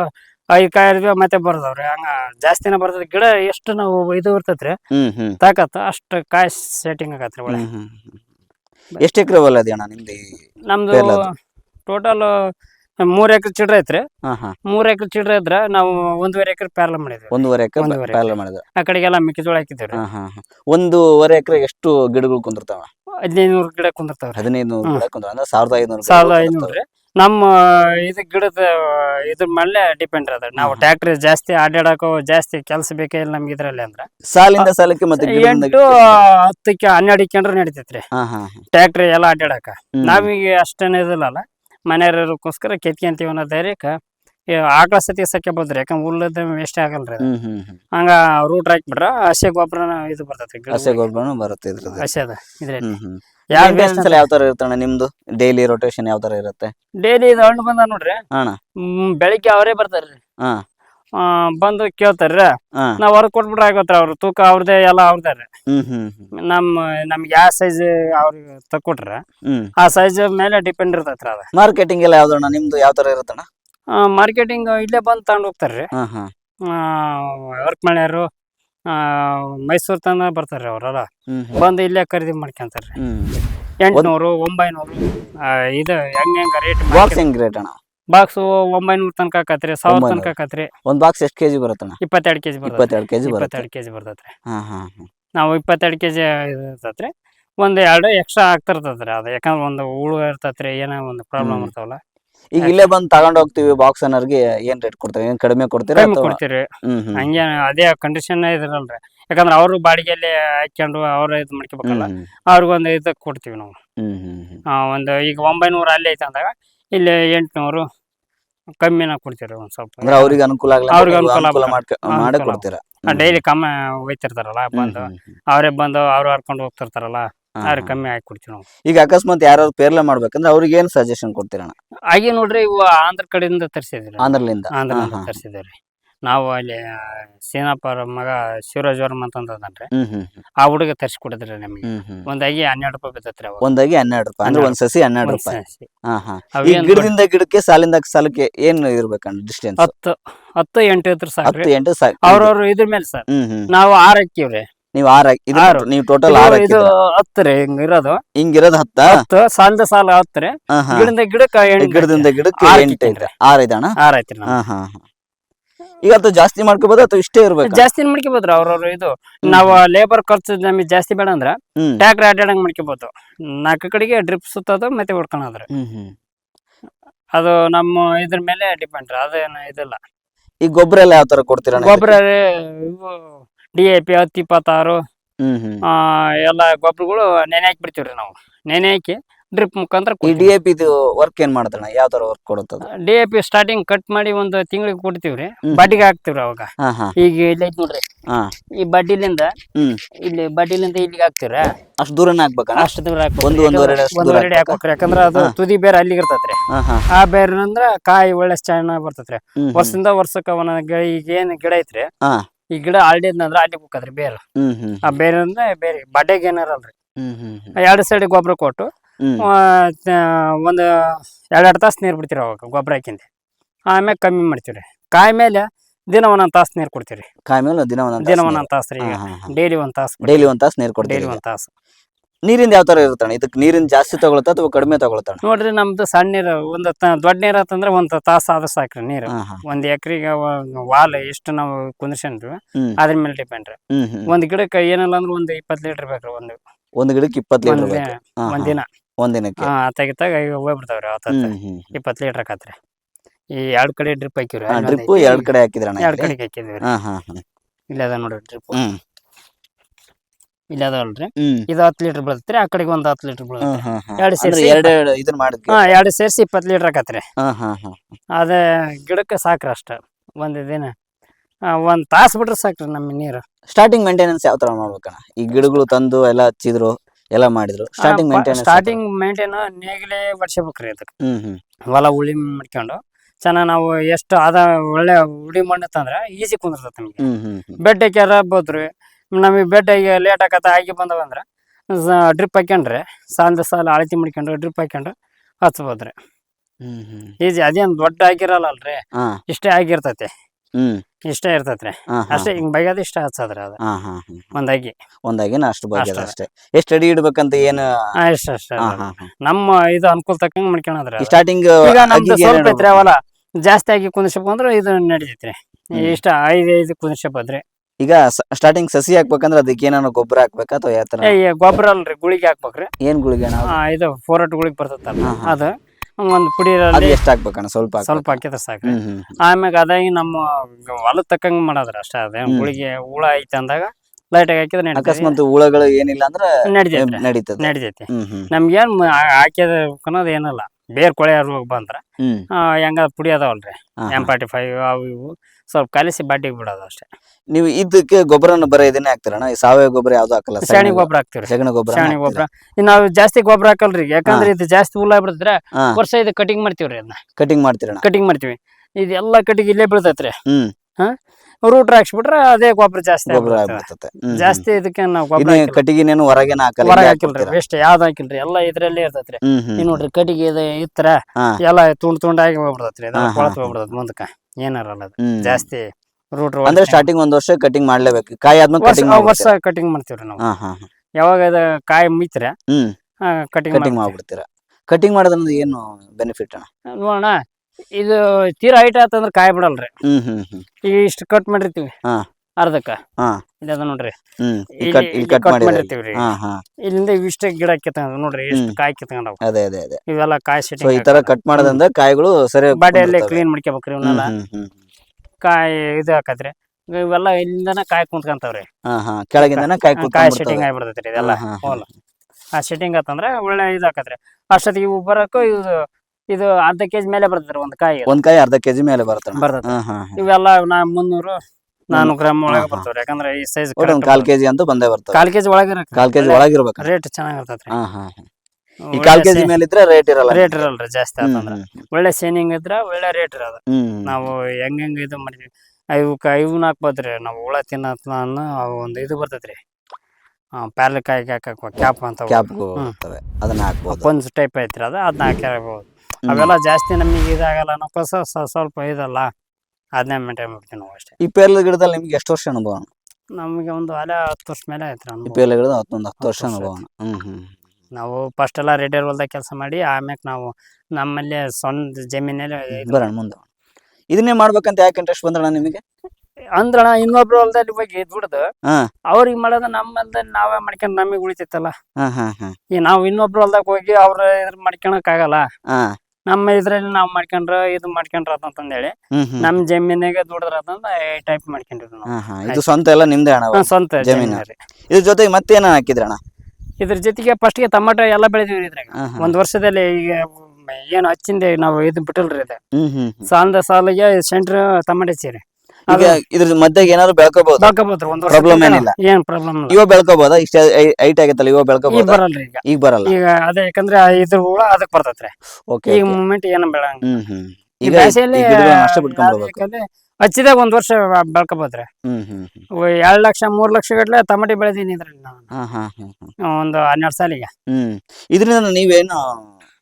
ಐದು ಕಾಯಿ ಮತ್ತೆ ಬರ್ದವ್ರಿ. ಹಂಗ ಜಾಸ್ತಿನ ಬರ್ತದ ಗಿಡ ಎಷ್ಟು ನಾವು ಇದು ಇರ್ತೈತ್ರಿ ಹ್ಮ್ ಹ್ಮ್. ತಾಕತ್ ಅಷ್ಟ ಕಾಯಿ ಸೆಟ್ಟಿಂಗ್ ಆಗತ್ರಿ ಒಳ್ಳೆ. ಹ್ಮ್ ಹ್ಮ್ ಹ್ಮ್. ಎಷ್ಟ್ ಎಕರೆ ಹೊಲ ಅಣ್ಣ ನಿಮ್ದು ಈ- ನಮ್ದು ಅದು? ಟೋಟಲ್ ಮೂರ್ ಎಕರೆ ಚಿಡ್ರ ಐತ್ರಿ. ಹಾ ಹಾ. ಮೂರ್ ಎಕರೆ ಚಿಡ್ರ ಇದ್ರ ನಾವು ಒಂದೂವರೆ ಎಕರೆ ಪ್ಯಾರ್ಲ ಮಾಡಿದ್ವಿ. ಒಂದೂವರೆ ಎಕರೆ ಒಂದೂವರೆ ಪ್ಯಾರಲ ಆ ಕಡೆಗೆಲ್ಲ ಮೆಕ್ಕೆಜೋಳ ಹಾಕಿದ್ವಿ ಹಾ ಹಾ ಹಾ. ಒಂದೂವರೆ ಎಕರೆ ಎಷ್ಟು ಗಿಡಗಳು ಕುಂದಿರ್ತಾವ? ಹದಿನೈದು ನೂರು ಗಿಡ ಕುಂದಿರ್ತಾವ್ರಿ. ಹದಿನೈದು ನೂರು ಹ್ಮ್. ಗಿಡ ಕುಂದ್ರ ಅಂದ್ರೆ ಸಾವಿರದ ಐನೂರು ಸಾವಿರದ ಐನೂರು ನಮ್ಮ ಇದು ಗಿಡದ ಇದ್ರ ಮೇಲೆ ಡಿಪೆಂಡ್ ಅದ ನಾವು ಟ್ರಾಕ್ಟರ್ ಟ್ಯಾಕ್ಟ್ರಿ ಜಾಸ್ತಿ ಅಡ್ಡಾಡಕೋ ಜಾಸ್ತಿ ಕೆಲಸ ಬೇಕೇ ಇಲ್ಲ ನಮ್ಗೆ ಇದ್ರಲ್ಲಿ ಅಂದ್ರೆ ಸಾಲಿಂದ ಸಾಲಕ್ಕೆ ಮತ್ತೆ ಗಿಡದಿಂದ ಎಂಟು. ಹತ್ತಕ್ಕೆ ಹನ್ನೆರಡು ಇಕ್ಕೊಂಡ್ರೆ ನಡಿತೈತ್ರಿ ಹಾ ಹಾ ಹಾ. ಟ್ಯಾಕ್ಟ್ರಿ ಎಲ್ಲ ಅಡ್ಡಾಡಕ ಹ್ಮ್. ನಾವೀಗ ಅಷ್ಟೇನ ಇದಿಲ್ಲಲ್ಲ ಮನೆಯವ್ರಿಗೋಸ್ಕರ ಕೆತ್ಕೊಂತೀವಿ ಅನ್ನೋ ಧೈರ್ಯಕ್ಕೆ ಆಕಳ ಸತಿ ಸಕ್ಕೆ ಬಂದ್ರೆ ಯಾಕಂದ್ರೆ ಹುಲ್ಲದ ವೇಸ್ಟ್ ಆಗಲ್ರಿ ಅದು. ಹ್ಮ್ ಹ್ಮ್ ಹ್ಮ್. ಹಂಗ ರೂಟ್ ಹಾಕ್ಬಿಟ್ರ ಹಸೆ ಗೊಬ್ಬರನ ಇದು ಬರ್ತೈತಿ ಹಸೆ ಗೊಬ್ಬರನು ಬರುತ್ತೆ ಇದ್ರದ್ದು. ಹಸೆ ಅದ ಇದ್ರಲ್ಲಿ. ಹ್ಮ್ ಹ್ಮ್. ಯಾವ Maintenance ಎಲ್ಲ ಯಾವ ತರ ಇರ್ತಣ್ಣ ನಿಮ್ದು? ಡೈಲಿ ರೊಟೇಷನ್ ಯಾವ ತರ ಇರುತ್ತೆ? ಡೈಲಿ ಇದು ಹಣ್ಣು ಬಂದ ನೋಡ್ರಿ. ಅಣ್ಣ ಹ್ಮ್, ಬೆಳಿಗ್ಗೆ ಅವರೇ ಬರ್ತಾರ್ರಿ. ಹಾ. ಆ, ಬಂದು ಕೇಳ್ತಾರ್ರಿ. ಹಾ. ನಾವ್ ಹೊರಗ್ ಕೊಟ್ಬಿಟ್ರ ಆಗತ್ರ ಅವ್ರ ತೂಕ ಅವ್ರದೇ ಎಲ್ಲ ಅವ್ರದಾರ ನಮ್ ಹ್ಮ್ ಹ್ಮ್ ಹ್ಮ್. ನಮ್ಮ ನಮ್ಗೆ ಯಾವ ಸೈಜ್ ಅವ್ರಿಗೆ ತಕ್ಕೊಟ್ರ ಹ್ಮ್. ಆ ಸೈಜ್ ಮೇಲೆ ಡಿಪೆಂಡ್ ಇರ್ತೈತ್ರ ಅದ. ಮಾರ್ಕೆಟಿಂಗ್ ಎಲ್ಲ ಯಾವ್ದಣ್ಣ ನಿಮ್ದು ಯಾವ ತರ ಇರುತ್ತಣ್ಣ? ಮಾರ್ಕೆಟಿಂಗ್ ಇಲ್ಲೇ ಬಂದು ತಗೊಂಡ್ ಹೋಗ್ತಾರ್ರಿ. ಹಾ ಹಾ. ವರ್ಕ್ ಮಾಡ್ಯಾರು. ಮೈಸೂರು ತನ ಬರ್ತಾರ್ರಿ ಅವರೆಲ್ಲ. ಹ್ಮ್ ಹ್ಮ್. ಬಂದು ಇಲ್ಲೇ ಖರೀದಿ ಮಾಡ್ಕೊಂತಾರ್ರಿ. ಹ್ಮ್ ಎಂಟ್ನೂರು ಒಂಬೈನೂರು ಆ, ಇದು ಹೆಂಗ್ ಹೆಂಗ ರೇಟ್ ಬಾಕ್ಸ್ ಹೆಂಗ್ ರೇಟ್ ಅಣ್ಣ? ಬಾಕ್ಸ್ ಒಂಬೈನೂರು ತನಕ ಆಕತ್ರಿ ಸಾವಿರ ಒಂಬೈನೂರು. ತನಕ ಆಕತ್ರಿ. ಒಂದ್ ಬಾಕ್ಸ್ ಎಷ್ಟ್ ಕೆಜಿ ಬರುತ್ತಣ್ಣ? ಇಪ್ಪತ್ತೆರಡು ಕೆಜಿ ಬರ್ತೈತಿ ಇಪ್ಪತ್ತೆರಡು ಕೆಜಿ ಬರುತ್ತೆ. ಇಪ್ಪತ್ತೆರಡು ಕೆಜಿ ಬರ್ತೈತ್ರಿ. ಹಾ ಹಾ ಹಾ. ನಾವು ಇಪ್ಪತ್ತೆರಡು ಕೆಜಿ ಇರ್ತೈತ್ರಿ. ಒಂದ್ ಎರಡು ಎಕ್ಸ್ಟ್ರಾ ಆಗ್ತಿರ್ತೈತ್ರಿ ಅದು. ಯಾಕಂದ್ರೆ ಒಂದು ಹುಳು ಇರ್ತೈತ್ರಿ ಏನೋ ಒಂದು ಪ್ರಾಬ್ಲಮ್ ಹ್ಮ್. ಇರ್ತಾವಲ್ಲ. ಈಗ ಇಲ್ಲೇ ಬಂದ್ ತಗೊಂಡ್ ಹೋಗ್ತೀವಿ ಬಾಕ್ಸ್ ಅನ್ನೋರ್ಗೆ ಏನ್ ರೇಟ್ ಕೊಡ್ತಾರೆ? ಏನ್ ಕಡಿಮೆ ಕೊಡ್ತೀರಾ ಕಮ್ಮಿ ಅಥವಾ ಕೊಡ್ತೀರಿ. ಹ್ಮ್ ಹ್ಮ್. ಹಂಗೆ ಅದೇ ಕಂಡೀಷನ್ ಇದ್ರಲ್ರಿ. ಯಾಕಂದ್ರೆ ಅವರು ಬಾಡಿಗೆಯಲ್ಲಿ ಹಾಕೊಂಡು ಅವ್ರ ಇದು ಮಾಡ್ಕೋಬೇಕಲ್ಲ ಹ್ಮ್ ಅವ್ರಿಗೊಂದು ಇದು ಕೊಡ್ತೀವಿ ನಾವು. ಹ್ಮ್ ಹ್ಮ್ ಹ್ಮ್. ಆ, ಒಂದು ಈಗ ಒಂಬೈನೂರು ಅಲ್ಲಿ ಐತೆ ಅಂದಾಗ ಇಲ್ಲಿ ಎಂಟ್ನೂರು ಕಮ್ಮಿನ ಕೊಡ್ತೀರಿ ಒಂದ್ ಸ್ವಲ್ಪ. ಅವ್ರಿಗೆ ಅನುಕೂಲ ಆಗ್ಲಿ ಅಂತ ಅವ್ರಿಗೆ ನೀವು ಅನುಕೂಲ ಮಾಡೇ ಕೊಡ್ತೀರಾ? ಡೈಲಿ ಕಮ್ಮಿ ಒಯ್ತಿರ್ತಾರಲ್ಲ ಹ್ಮ್, ಬಂದು. ಹ್ಮ್, ಹ್ಮ್. ಅವರೇ ಬಂದು ಅವ್ರು ಹರ್ಕೊಂಡು ಹೋಗ್ತಿರ್ತಾರಲ್ಲ. ಹಾ. ಕಮ್ಮಿ ಹಾಕಿ ಕೊಡ್ತೀವಿ ನಾವು. ಈಗ ಅಕಸ್ಮಾತ್ ಯಾರು ಪೇರ್ಲೆ ಮಾಡ್ಬೇಕಂದ್ರೆ ಅವ್ರಿಗೆ ಏನ್ ಸಜೆಷನ್ ಕೊಡ್ತೀರಣ್ಣ ಹಾಗೆ ನೋಡ್ರಿ ಇವು ಆಂಧ್ರ ಕಡೆಯಿಂದ ತರಿಸಿದ್ರಿ ಆಂಧ್ರಲಿಂದ? ಆಂಧ್ರದಿಂದ ಹಾ. ತರಿಸಿದ್ರಿ ನಾವು ಅಲ್ಲಿ ಸೇನಾಪರ ಮಗ ಶಿವರಾಜ್ ವರ್ಮ ಹ್ಮ್. ಆ ಹುಡುಗ ತರ್ಸಿ ಕೊಡಿದ್ರಿ ನಮಗೆ ಒಂದಾಗಿ ಹನ್ನೆರಡು ರೂಪಾಯಿ ಬಿದ್ದತ್ರಿ ಅವಾಗ. ಒಂದಾಗಿ ಹನ್ನೆರಡು ರೂಪಾಯಿ ಅಂದ್ರೆ ಒಂದ್. ಸಸಿ ಹನ್ನೆರಡು ರೂಪಾಯಿ. ಹಾ ಈ ಗಿಡದಿಂದ ಗಿಡಕ್ಕೆ ಸಾಲಿಂದ ಸಾಲಕ್ಕೆ ಏನ್ ಇರ್ಬೇಕಂದ್ರೆ ಡಿಸ್ಟೆನ್ಸ್ ಹತ್ತು ಹತ್ತು ಎಂಟು ಇದ್ರ ಸಾಕ್ರಿ. ಹತ್ತು ಎಂಟು ಸಾಕು ಅವ್ರವ್ರ ಇದ್ರ ಮೇಲೆ ಸರ್. ನಾವು ಆರ್ ಹಾಕಿವ್ರಿ ನೀವು ಆರ್ ಇದು ಆರು. ನೀವು ಟೋಟಲ್ ಆರ್ ಇದು- ಹಾಕಿದ್ರ ಹತ್ತು ರೀ ಹಿಂಗ ಇರೋದು. ಹಿಂಗಿರೋದು ಹತ್ತ? ಹತ್ತು ಸಾಲದ ಸಾಲ ಹತ್ತು ರೀ ಹಾ ಹಾ. ಗಿಡದಿಂದ ಗಿಡಕ್ಕೆ ಎಂಟು ಗಿಡದಿಂದ ಗಿಡಕ್ಕೆ ಆರ್ ಎಂಟು. ಐತೆ ಆರ್ ಐದಣ್ಣ ಆರ್ ಐತ್ರಿ ನಮ್ದು. ಹಾ ಹಾ ಹಾ. ಈಗ ಅದು ಜಾಸ್ತಿ ಮಾಡ್ಕೋಬೋದು ಅಥವಾ ಇಷ್ಟೇ ಇರ್ಬೇಕು? ಜಾಸ್ತಿ ಮಾಡ್ಕೋಬೋದ್ರಿ ಅವ್ರವ್ರು ಇದು. ನಾವು ಲೇಬರ್ ಖರ್ಚು ನಮಗೆ ಜಾಸ್ತಿ ಬೇಡ ಅಂದ್ರ ಹ್ಮ್. ಟ್ಯಾಕ್ರಿ ಅಡ್ಡಾಡಂಗ್ ಮಾಡ್ಕೋಬಹುದು ನಾಲ್ಕು ಕಡೆಗೆ ಡ್ರಿಪ್ ಸುತ್ತೋದು ಮತ್ತೆ ಹೊಡ್ಕೊಳೋದ್ರಿ ಹ್ಮ್ ಹ್ಮ್. ಅದು ನಮ್ಮ ಇದ್ರ ಮೇಲೆ ಡಿಪೆಂಡ್ ಅದೇನು ಇದಿಲ್ಲ. ಈ ಗೊಬ್ಬರ ಎಲ್ಲ ಯಾವ ತರ ಕೊಡ್ತೀರ ಗೊಬ್ಬರ ಇವು ಡಿ ಎ ಪಿ ಹತ್ತು ಇಪ್ಪತ್ತಾರು ಹ್ಮ್ ಹ್ಮ್. ಆ, ಎಲ್ಲ ಗೊಬ್ಬರಗಳು ನೆನೆ ಹಾಕಿ ಬಿಡ್ತೀವ್ರಿ ನಾವು. ನೆನೆ ಹಾಕಿ ಡ್ರಿಪ್ ಮುಖಾಂತರ ಈ ಡಿ ಎ ಪಿ ಇದು ವರ್ಕ್ ಏನ್ ಮಾಡ್ತಾನ ಯಾವ ತರ work ಕೊಡುತ್ತದ? D A P starting cut ಮಾಡಿ ಒಂದು ತಿಂಗಳಿಗೆ ಕೊಡ್ತೀವ್ರಿ. ಹ್ಮ್. ಬಡ್ಡಿಗೆ ಹಾಕ್ತಿವ್ರಿ ಅವಾಗ. ಹಾ ಹಾ. ಈಗ ಇಲ್ಲಿ ಐತ್ ನೋಡ್ರಿ. ಹಾ. ಈ ಬಡ್ಡಿಲಿಂದ ಹ್ಮ್. ಇಲ್ಲಿ ಬಡ್ಡಿಲಿಂದ ಇಲ್ಲಿಗೆ ಹಾಕ್ತಿವ್ರ. ಅಷ್ಟು ದೂರನೇ ಹಾಕ್ಬೇಕಣ್ಣ ಅಷ್ಟು ದೂರ ಹಾಕ್ಬೇಕು. ಒಂದು ಒಂದೂವರೆ ಅಡಿ ಅಷ್ಟು ದೂರ ಅಡಿ ಹಾಕ್ಬೇಕ್ರಿ. ಯಾಕಂದ್ರ ಅದು ಹಾ. ತುದಿ ಬೇರೆ ಅಲ್ಲಿಗೆ ಇರ್ತೈತ್ರಿ. ಹಾ ಹಾ. ಆ ಬೇರೆ ಅಂದ್ರ ಕಾಯಿ ಒಳ್ಳೆ ಚೆನ್ನಾಗಿ ಬರ್ತೈತ್ರಿ. ಹ್ಮ್ ಹ್ಮ್. ವರ್ಷದಿಂದ ವರ್ಷಕ್ಕ ಅವನ ಗಿಡ ಈಗ ಏನ್ ಗಿಡ ಐತ್ರಿ ಹಾ. ಈ ಗಿಡ ಹಳ್ಳಿದ್ನಂದ್ರ ಅಲ್ಲಿ ಹೋಗದ್ರಿ ಬೇರೆ. ಹ್ಮ್ ಹ್ಮ್ ಆ ಬೇರೆ ಅಂದ್ರೆ ಬೇರೆ ಬಡ್ಡೆಗೆ ಏನಾರಲ್ರಿ. ಹ್ಮ್ ಹ್ಮ್ ಹ್ಮ್. ಎರಡು ಸೈಡ್ ಗೊಬ್ಬರ ಕೊಟ್ಟು ಹ್ಮ್. ಆ, ತ- ಒಂದು ಎರಡೆರಡು ತಾಸು ನೀರು ಬಿಡ್ತೀರಿ ಅವಾಗ ಗೊಬ್ಬರ ಹಾಕಿಂದ. ಆಮೇಲೆ ಕಮ್ಮಿ ಮಾಡ್ತೀವ್ರಿ. ಕಾಯಿ ಮೇಲೆ ದಿನ ಒಂದೊಂದು ತಾಸು ನೀರು ಕೊಡ್ತೀವಿ ಕಾಯಿ ಮೇಲೆ ದಿನ ಒಂದೊಂದು ದಿನ ಒಂದೊಂದು ತಾಸು ರೀ ಡೈಲಿ ಒಂದು ತಾಸು ಡೈಲಿ ಒಂದ್ ತಾಸು ನೀರು ಕೊಡ್ತೀರಿ ಡೈಲಿ. ಒಂದು ತಾಸು. ನೀರಿಂದ ಯಾವ ತರ ಇರ್ತಾನೆ ಇದಕ್ಕೆ ನೀರಿನ ಜಾಸ್ತಿ ತಗೊಳತ್ತ ಅಥವಾ ಕಡಿಮೆ ತಗೊಳತ್ತ ನೋಡ್ರಿ ನಮ್ದು ಸಣ್ಣ ನೀರು ಒಂದು ದೊಡ್ಡ ನೀರು ಆತಂದ್ರೆ ಒಂದ್ ತಾಸು ಆದ್ರೆ ಸಾಕ್ರಿ ನೀರು. ಒಂದ್ ಎಕರೆಗೆ ವಾಲ್ ಎಷ್ಟು ನಾವು ಕುಂದ್ರಿಸ್ರಿ ಅದ್ರ ಮೇಲೆ ಡಿಪೆಂಡ್ ಒಂದ್ ಗಿಡಕ್ಕೆ ಏನಿಲ್ಲ ಅಂದ್ರೆ ಒಂದ್ ಇಪ್ಪತ್ ಲೀಟರ್ ಬೇಕ್ರಿ ಒಂದು. ಒಂದ್ ಗಿಡಕ್ಕೆ ಇಪ್ಪತ್ ಲೀಟರ್ ಒಂದ್ ಬೇಕು ತೆಗಿತಾಗ ಹೋಗ್ಬಿಡ್ತಾವ್ರಿ ಇಪ್ಪತ್ ಲೀಟರ್ ಹಾಕತ್ರಿ. ಈ ಎರಡ್ ಕಡೆ ಡ್ರಿಪ್ ಹಾಕಿವ್ರಿ. ಡ್ರಿಪ್ ಎರಡ್ ಕಡೆ ಹಾಕಿದ್ರಣ್ಣ ಎರಡ್ ಕಡೆ ಹಾಕಿದ್ವಿ ಇಲ್ಲಿ ಅದ ನೋಡ್ರಿ ಡ್ರಿಪ್. ಇಲ್ಲಿ ಅದಾವಲ್ರಿ ಹ್ಮ್. ಇದು ಹತ್ತು ಲೀಟರ್ ಬೀಳತ್ರಿ ಆ ಕಡೆಗೆ ಒಂದು ಹತ್ತು ಲೀಟರ್ ಬೀಳತ್ರಿ. ಎರಡು ಅಂದ್ರೆ ಸೇರ್ಸಿ ಎರಡು ಎರಡ್ ಇದನ್ನ ಮಾಡಿದ್ವಿ. ಹಾ ಎರಡು ಸೇರಿಸಿ ಇಪ್ಪತ್ತು ಲೀಟರ್ ಹಾಕತ್ರಿ ಹಾ ಹಾ ಹಾ. ಅದೇ ಗಿಡಕ್ಕೆ ಸಾಕ್ರಿ ಅಷ್ಟ. ಒಂದ್ ದಿನ ಆ, ಒಂದ್ ತಾಸ್ ಬಿಟ್ರೆ ಸಾಕ್ರಿ ನಮ್ಮ ನೀರು. ಸ್ಟಾರ್ಟಿಂಗ್ ಮೇಂಟೆನೆನ್ಸ್ ಯಾವ ತರ ಮಾಡ್ಬೇಕಣ್ಣ? ಈ ಗಿಡಗಳು ತಂದು ಎಲ್ಲ ಹಚ್ಚಿದ್ರು ಎಲ್ಲ ಮಾಡಿದ್ರು. ಸ್ಟಾರ್ಟಿಂಗ್ ಮೇಂಟೆನೆನ್ಸ್ ಸ್ಟಾರ್ಟಿಂಗ್ ಮೇಂಟೈನ್ ನೇಗಿಲೆ ವರ್ಷಬೇಕ್ರಿ ಅದಕ್ಕೆ ಹ್ಮ್ ಹ್ಮ್. ಹೊಲ ಉಳಿ ಮಾಡ್ಕೊಂಡು ಚೆನ್ನಾಗಿ ನಾವು ಎಷ್ಟು ಅದ ಒಳ್ಳೆ ಉಳಿ ಮಣ್ಣು ತಂದ್ರೆ ಈಸಿ ಕುಂದಿರ್ತೈತೆ ನಮಗೆ. ಹ್ಮ್ ಹ್ಮ್ ಹ್ಮ್. ಬೆಡ್ ಹಾಕ್ಯಾರ ಬೋದ್ರಿ ನಮಗೆ ಬೆಡ್ ಆಗಿ ಲೇಟ್ ಆಗತ್ತ ಆಗಿ ಬಂದವಂದ್ರೆ ಡ್ರಿಪ್ ಹಾಕ್ಯಂಡ್ರೆ ಸಾಲದ ಸಾಲ ಅಳತಿ ಮಾಡ್ಕೊಂಡ್ರೆ ಡ್ರಿಪ್ ಹಾಕ್ಯಂಡ್ರೆ ಹಚ್ಬೋದ್ರಿ ಈಜಿ ಅದೇನು ದೊಡ್ಡ ಆಗಿರಲ್ಲ ಅಲ್ರಿ ಇಷ್ಟೇ ಆಗಿರ್ತೈತಿ. ಹ್ಮ್. ಇಷ್ಟೇ ಇರ್ತೈತ್ರಿ. ಅಷ್ಟೇ ಹಿಂಗ್ ಬೈಯೋದು ಇಷ್ಟ ಹಚ್ಚದ್ರಿ ಅದು. ಒಂದಾಗಿ ಒಂದಾಗಿ. ಒಂದಾಗಿನ ಅಷ್ಟು ಅಷ್ಟೇ. ಎಷ್ಟು ಅಡಿ ಇಡ್ಬೇಕಂತ ಏನು? ಅಷ್ಟ ನಮ್ಮ ಇದು ಅನುಕೂಲ ತಕ್ಕಂಗ್ ಮಾಡ್ಕೊಳದ್ರಿ. ಸ್ಟಾರ್ಟಿಂಗ್ ಸ್ವಲ್ಪ ಐತ್ರಿ ಅವಲ್ಲ ಜಾಸ್ತಿ ಆಗಿ ಕುಂದಿಸ್ಬೇಕು ಅಂದ್ರೆ ಇದು ನಡೀತೈತ್ರಿ. ಇಷ್ಟ ಐದು ಐದು ಕುಂದಿಸ್ಬೋದ್ರಿ ಈಗ ಸ್ಟಾರ್ಟಿಂಗ್ ಸಸಿ ಹಾಕ್ಬೇಕಂದ್ರೆ ಅದಕ್ಕೆ ಏನಾನ ಗೊಬ್ಬರ ಹಾಕ್ಬೇಕ ಅಥವಾ ಯಾವ ತರ? ಏ ಗೊಬ್ಬರ ಅಲ್ರಿ ಗುಳಿಗೆ ಹಾಕ್ಬೇಕ್ರಿ. ಏನ್ ಗುಳಿಗೆ? ಆ, ಇದು ಫೋರಟ್ ಗುಳಿಗೆ ಬರ್ತೈತಲ್ಲ. ಅದು. ಒಂದು ಅದು ಪುಡಿಯಲ್ಲಿ ಎಷ್ಟು ಹಾಕ್ಬೇಕಣ್ಣ? ಸ್ವಲ್ಪ ಹಾಕ್ಬೇಕಾ? ಸ್ವಲ್ಪ ಹಾಕಿದ್ರೆ ಸಾಕ್ರಿ ಹ್ಮ್ ಹ್ಮ್ ಆಮ್ಯಾಗ ಅದಾಗಿ ನಮ್ಮ ಹೊಲ ತಕ್ಕಂಗ್ ಮಾಡೋದ್ರ ಅಷ್ಟೇ ಅದೇ ಗುಳಿಗೆ ಹುಳ ಐತೆ ಅಂದಾಗ ಲೈಟ್ ಆಗಿ ಹಾಕಿದ್ರೆ ನಡೀತೈತಿ ಅಕಸ್ಮಾತ್ ಹುಳಗಳು ಏನಿಲ್ಲ ಅಂದ್ರೆ ನಡಿತೈತಿ. ನಡೀತದೆ ನಮ್ಗೆ ಹ್ಮ್ ಹ್ಮ್. ನಮ್ಗೇನ್ ಹಾಕ್ಯದ ಏನಲ್ಲ. ಬೇರ್ ಕೊಳೆ ರೋಗ ಬಂದ್ರ ಹೆಂಗ ಪುಡಿ ಅದಾವಲ್ರಿ ಹಾ, ಎಂ ಹಾ. ಫಾರ್ಟಿ ಫೈವ್ ಅವು ಇವು ಸ್ವಲ್ಪ ಕಲಿಸಿ ಬಾಟಿಗೆ ಬಿಡೋದು ಅಷ್ಟೇ. ನೀವು ಇದಕ್ಕೆ ಗೊಬ್ಬರನ ಬರೀ ಇದನ್ನೇ ಈ ಸಾವಯವ ಗೊಬ್ಬರ ಯಾವ್ದು ಹಾಕಲ್ಲ? ಸಗಣಿ ಗೊಬ್ಬರ ಹಾಕ್ತಿವ್ರಿ. ಸಗಣಿ ಗೊಬ್ಬರ ಸಗಣಿ ಗೊಬ್ಬರ. ನಾವು ಜಾಸ್ತಿ ಗೊಬ್ಬರ ಹಾಕಲ್ರಿ ಯಾಕಂದ್ರೆ ಇದು ಜಾಸ್ತಿ ಹುಲ್ಲ ಬಿಡಿದ್ರೆ ವರ್ಷ ಇದು ಕಟಿಂಗ್ ಮಾಡ್ತೀವ್ರಿ ಅದನ್ನ ಕಟಿಂಗ್ ಮಾಡ್ತೀರ ಕಟಿಂಗ್ ಮಾಡ್ತೀವಿ. ಇದೆಲ್ಲ ಕಟಿಂಗ್ ಇಲ್ಲೇ ಬೀಳ್ತೈತ್ರಿ. ಹ್ಮ್. ರೂಟ್ರ್ ಹಾಕ್ಸ್ಬಿಟ್ರೆ ಅದೇ ಗೊಬ್ಬರ ಜಾಸ್ತಿ ಗೊಬ್ಬರ. ಆಗ್ಬಿಡ್ತತೆ. ಜಾಸ್ತಿ ಇದಕ್ಕೆ ನಾವು ಗೊಬ್ಬರ. ಕಟ್ಟಿಗೆನೇನು ಹೊರಗೇನ ಹಾಕಲ್ಲ ಹೊರಗೆ ಹಾಕಿಲ್ರಿ? ವೇಸ್ಟ್ ಯಾವ್ದು ಹಾಕಿಲ್ರಿ ಎಲ್ಲ ಇದ್ರಲ್ಲೇ ಇರ್ತೈತ್ರಿ. ಈ ನೋಡ್ರಿ ಕಟ್ಟಿಗೆ ಇದು ಇತ್ರ ಎಲ್ಲಾ ತುಂಡ್ ತುಂಡಾಗಿ ಹೋಗ್ಬಿಡತ್ರಿ ಹೋಗ್ಬಿಡತ್ ಮುಂದಕ್ಕ ಏನಾರ ಹಾ. ಹೋಗ್ಬಿಡ್ತೈತಿ ಮುಂದಕ್ಕೆ. ಏನಾರಲ್ಲ ಅದು. ಜಾಸ್ತಿ ರೂಟ್ರ್ ಅಂದ್ರೆ ಸ್ಟಾರ್ಟಿಂಗ್ ಒಂದ್ ವರ್ಷ ಕಟಿಂಗ್ ಮಾಡ್ಲೇಬೇಕು ಕಾಯಿ ಆದ್ಮೇಲೆ ವರ್ಷ ಕಟಿಂಗ್ ವರ್ಷ ಕಟಿಂಗ್ ಮಾಡ್ತೀವ್ರಿ ನಾವು. ಯಾವಾಗ ಇದು ಕಾಯಿ ಮುಯ್ತ್ರೆ ಹ್ಮ್. ಕಟಿಂಗ್ ಕಟಿಂಗ್ ಮಾಡ್ಬಿಡ್ತೀರಾ? ಕಟಿಂಗ್ ಮಾಡೋದ್ರಿಂದ ಏನು ಬೆನಿಫಿಟ್ ಅಣ್ಣ? ನೋಡೋಣ ಇದು ತೀರಾ ಹೈಟ್ ಆತಂದ್ರೆ ಕಾಯಿ ಬಿಡಲ್ರಿ. ಹ್ಮ್ ಹ್ಮ್ ಹ್ಮ್. ಈಗ ಇಷ್ಟು ಕಟ್ ಮಾಡಿರ್ತೀವಿ. ಹಾ. ಅರ್ಧಕ್ಕ. ಹಾ. ಇದ ನೋಡ್ರಿ. ಹ್ಮ್ ಇಲ್ಲಿ ಕಟ್ ಇಲ್ಲಿ ಕಟ್ cut ಮಾಡಿರ್ತೀವ್ರಿ. ಹಾ ಹಾ. ಇಲ್ಲಿಂದ ಇಷ್ಟ ಗಿಡ ಕಿತ್ಕೊಂಡ್ ನೋಡ್ರಿ ಎಷ್ಟು ಹ್ಮ್. ಕಾಯಿ ಕಿತ್ಕೊಂಡವ್. ಅದೇ ಅದೇ ಅದೇ. ಇವೆಲ್ಲ ಕಾಯಿ ಸೊ ಈ ಸೆಟ್ಟಿಂಗ್ ತರ ಕಟ್ ಮಾಡೋದ್ರಿಂದ ಕಾಯಿಗಳು ಸರಿ ಬಾಡಿಯಲ್ಲಿ ಕ್ಲೀನ್ ಮಾಡ್ಕೋಬೇಕ್ರಿ ಇವನ್ನೆಲ್ಲ ಕಾಯಿ ಇದು ಹಾಕತ್ರಿ. ಇವೆಲ್ಲ ಇಲ್ಲಿಂದನ ಕಾಯಿ ಕುಂತ್ಕೊಂತಾವ್ರಿ. ಹಾ ಹಾ. ಕೆಳಗಿಂದನ ಕಾಯಿ ಕಾಯಿ ಕೂತ್ಕೊಂಡ್ಬಿಡ್ತವೆ. ಸೆಟ್ಟಿಂಗ್ ಆಗಿಬಿಡತ್ರಿ ಇದೆಲ್ಲ ಹಾ, ಹಾ, ಹೋಲ್ ಆ ಸೆಟ್ಟಿಂಗ್ ಆತಂದ್ರೆ ಒಳ್ಳೆ ಇದು ಹಾಕತ್ರಿ ಅಷ್ಟೊತ್ತಿಗೆ ಇವು ಬರಕ್ಕೂ ಇದು ಇದು ಅರ್ಧ ಕೆಜಿ ಮೇಲೆ ಬರ್ತದ್ರ ಒಂದ್ ಕಾಯಿ. ಒಂದ್ ಕಾಯಿ ಅರ್ಧ ಕೆಜಿ ಮೇಲೆ ಬರ್ತದೆ. ಬರ್ತೈತಿ ಹಾ ಹಾ ಹಾ. ಇವೆಲ್ಲ ನಾ ಮುನ್ನೂರು ನಾನೂರು ಗ್ರಾಮ್ ಒಳಗೆ. ಬರ್ತಾವ್ರಿ ಯಾಕಂದ್ರೆ ಈ ಸೈಜ್ ಒಟ್ಟು ಒಂದ್ ಕಾಲ್ ಕೆಜಿ ಅಂತೂ ಬಂದೇ ಬರ್ತವೆ. ಕಾಲ್ ಕೆಜಿ ಒಳಗೆ ಕಾಲ್ ಕೆಜಿ ಒಳಗಿರ್ಬೇಕು ರೇಟ್ ಚೆನ್ನಾಗಿರ್ತೈತ್ರಿ ಹಾ ಹಾ. ಈ ಕಾಲ್ ಕೆಜಿ ಮೇಲೆ ಇದ್ರೆ ರೇಟ್ ಇರಲ್ಲ ರೇಟ್ ಇರಲ್ರಿ ಜಾಸ್ತಿ ಹ್ಮ್ ಒಳ್ಳೆ ಶೈನಿಂಗ್ ಇದ್ರ ಒಳ್ಳೆ ರೇಟ್ ಇರೋದು ನಾವು ಹೆಂಗ್ ಹೆಂಗ್ ಇದು ಮಾಡಿದ್ವಿ ಇವ್ ಇವನ್ನ ಹಾಕ್ಬೋದ್ರಿ ನಾವು ಹುಳ ತಿನ್ನತ್ನ ಅವು ಒಂದು ಇದು ಬರ್ತೈತ್ರಿ. ಪ್ಯಾರ್ಲಕಾಯಿ ಹಾಕಕ್ಕೆ ಕ್ಯಾಪ್ ಅಂತ ಕ್ಯಾಪ್. ಅದನ್ನ ಹಾಕ್ಬೋದು. ಪಂಚ್ ಟೈಪ್ ಐತ್ರಿ ಅದು ಅದನ್ನ ಹಾಕಿರಬಹುದು ಅವೆಲ್ಲ ಜಾಸ್ತಿ ನಮಗೆ ಇದಾಗಲ್ಲ ಅನ್ನೋಕ್ಕೋಸ್ಕರ ಸ್ವ- ಸ್ವಲ್ಪ ಇದಲ್ಲ. ಅದನ್ನೇ ಮೇಂಟೈನ್ ಮಾಡ್ತೀವಿ ನಾವು ಅಷ್ಟೇ. ಈ ಪೇರ್ಲ ಗಿಡದಲ್ಲಿ ನಿಮ್ಗೆ ಎಷ್ಟು ವರ್ಷ ಅನುಭವ? ನಮಗೆ ಒಂದು ಅಲೆ ಹತ್ತು ವರ್ಷ ಮೇಲೆ ಐತ್ರಿ ಈ. ಪೇರ್ಲ ಗಿಡದ ಹತ್ತೊಂದು ಹತ್ತು ವರ್ಷ ಅನುಭವ. ಹ್ಮ್ ಹ್ಮ್ ನಾವು ಫಸ್ಟ್ ಎಲ್ಲ ರೆಡಿಯರ್ ಹೊಲ್ದಾಗ ಕೆಲಸ ಮಾಡಿ ಆಮ್ಯಾಕ್ ನಾವು ನಮ್ಮಲ್ಲಿ ಸ್ವಂತ ಜಮೀನಲ್ಲಿ ಇದು- ಬರೋಣ ಮುಂದೆ. ಇದನ್ನೇ ಮಾಡ್ಬೇಕಂತ ಯಾಕೆ ಇಂಟ್ರೆಸ್ಟ್ ಬಂದ್ರಣ ನಿಮಗೆ? ಅಂದ್ರಣ ಇನ್ನೊಬ್ರು ಹೊಲದಲ್ಲಿ ಹೋಗಿ ದುಡ್ದು ಹಾ. ಅವ್ರಿಗೆ ಮಾಡೋದು ನಮ್ಮ ಹೊಲ್ದಲ್ಲಿ ನಾವೇ ಮಾಡ್ಕೊಂಡು ನಮಗೆ ಉಳಿತೈತಲ್ಲ. ಹಾ ಹಾ ಹಾ. ಈ ನಾವು ಇನ್ನೊಬ್ರು ಹೊಲ್ದಾಗ ಹೋಗಿ ಅವ್ರ ಇದ್ರ ಮಾಡ್ಕೊಳಕ್ ಆಗಲ್ಲ ಹಾ. ನಮ್ಮ ಇದ್ರಲ್ಲಿ ನಾವ್ ಮಾಡ್ಕೊಂಡ್ರ ಇದು ಮಾಡ್ಕೊಂಡ್ರ ಅಂತಂದೇಳಿ ಹ್ಮ್ ಹ್ಮ್. ನಮ್ಮ ಜಮೀನಿಗೆ ದುಡಿದ್ರ ಅಂತಂದ ಈ ಟೈಪ್ ಮಾಡ್ಕೊಂಡಿದ್ವಿ ನಾವು. ಹಾ ಹಾ ಇದು ಸ್ವಂತ ಎಲ್ಲ ನಿಮ್ದೇ ಅಣ್ಣ ಸ್ವಂತ ಜಮೀನು. ಇದ್ರ ಜೊತೆಗೆ ಮತ್ತೇನ ಹಾಕಿದ್ರಣ್ಣ ಇದ್ರ ಜೊತೆಗೆ ಫಸ್ಟ್ಗೆ ಟಮಾಟ ಎಲ್ಲ ಬೆಳೆದಿವಿ ಇದ್ರಾಗ. ಹಾ ಹಾ ಒಂದ್ ವರ್ಷದಲ್ಲಿ ಈಗ ಏನು ಹಚ್ಚಿಂದ ನಾವು ಇದು ಬಿಟ್ಟಲ್ರಿ ಇದು ಹ್ಮ್ ಹ್ಮ್ ಹ್ಮ್. ಸಾಲದ ಸಾಲಿಗೆ ಸೆಂಟ್ರ್ ಟಮಾಟ ಹಚ್ಚಿರಿ. ಈಗ ಇದ್ರ ಮಧ್ಯೆ ಏನಾದ್ರು ಬೆಳ್ಕೋಬಹುದು ಬೆಳ್ಕೊಬೋದ್ರಿ ಒಂದ್ ವರ್ಷ ಪ್ರಾಬ್ಲಮ್ ಏನಿಲ್ಲ. ಏನ್ ಪ್ರಾಬ್ಲಮ್ ಇವ ಬೆಳ್ಕೋಬಹುದಾ ಇಷ್ಟ ಹೈಟ್ ಆಗೈತಲ್ಲ ಇವ ಈಗ ಬೆಳ್ಕೋಬಹುದಾ ಬರಲ್ರಿ ಈಗ. ಈಗ ಬರಲ್ಲ. ಈಗ ಅದೇ ಯಾಕಂದ್ರೆ ಇದ್ರ ಹುಳ ಅದಕ್ ಬರ್ತೈತ್ರಿ ಓಕೆ ಈಗ ಮೂಮೆಂಟ್ ಏನು ಬೆಳಂಗ ಹ್ಮ್ ಹ್ಮ್. ಈಗ ಬೇಸಿಗೆಯಲ್ಲಿ ನಷ್ಟ ಬಿಟ್ಕೊಂಡ್ಬಿಡ್ಬೇಕು ಹಚ್ಚಿದಾಗ ಒಂದ್ ವರ್ಷ ಬೆಳ್ಕೊಬೋದ್ರಿ ಹ್ಮ್ ಹ್ಮ್ ಹ್ಮ್. ಎರಡ್ ಲಕ್ಷ ಮೂರ್ ಲಕ್ಷ ಗಟ್ಲೆ ಟಮಾಟಿ ಬೆಳೆದೀನಿ ಇದ್ರಲ್ಲಿ ನಾನು. ಹಾ ಹಾ ಹಾ ಹಾ. ಒಂದು ಹನ್ನೆರಡು ಸಾಲಿಗೆ. ಹ್ಮ್. ಇದರಿಂದ ನೀವೇನು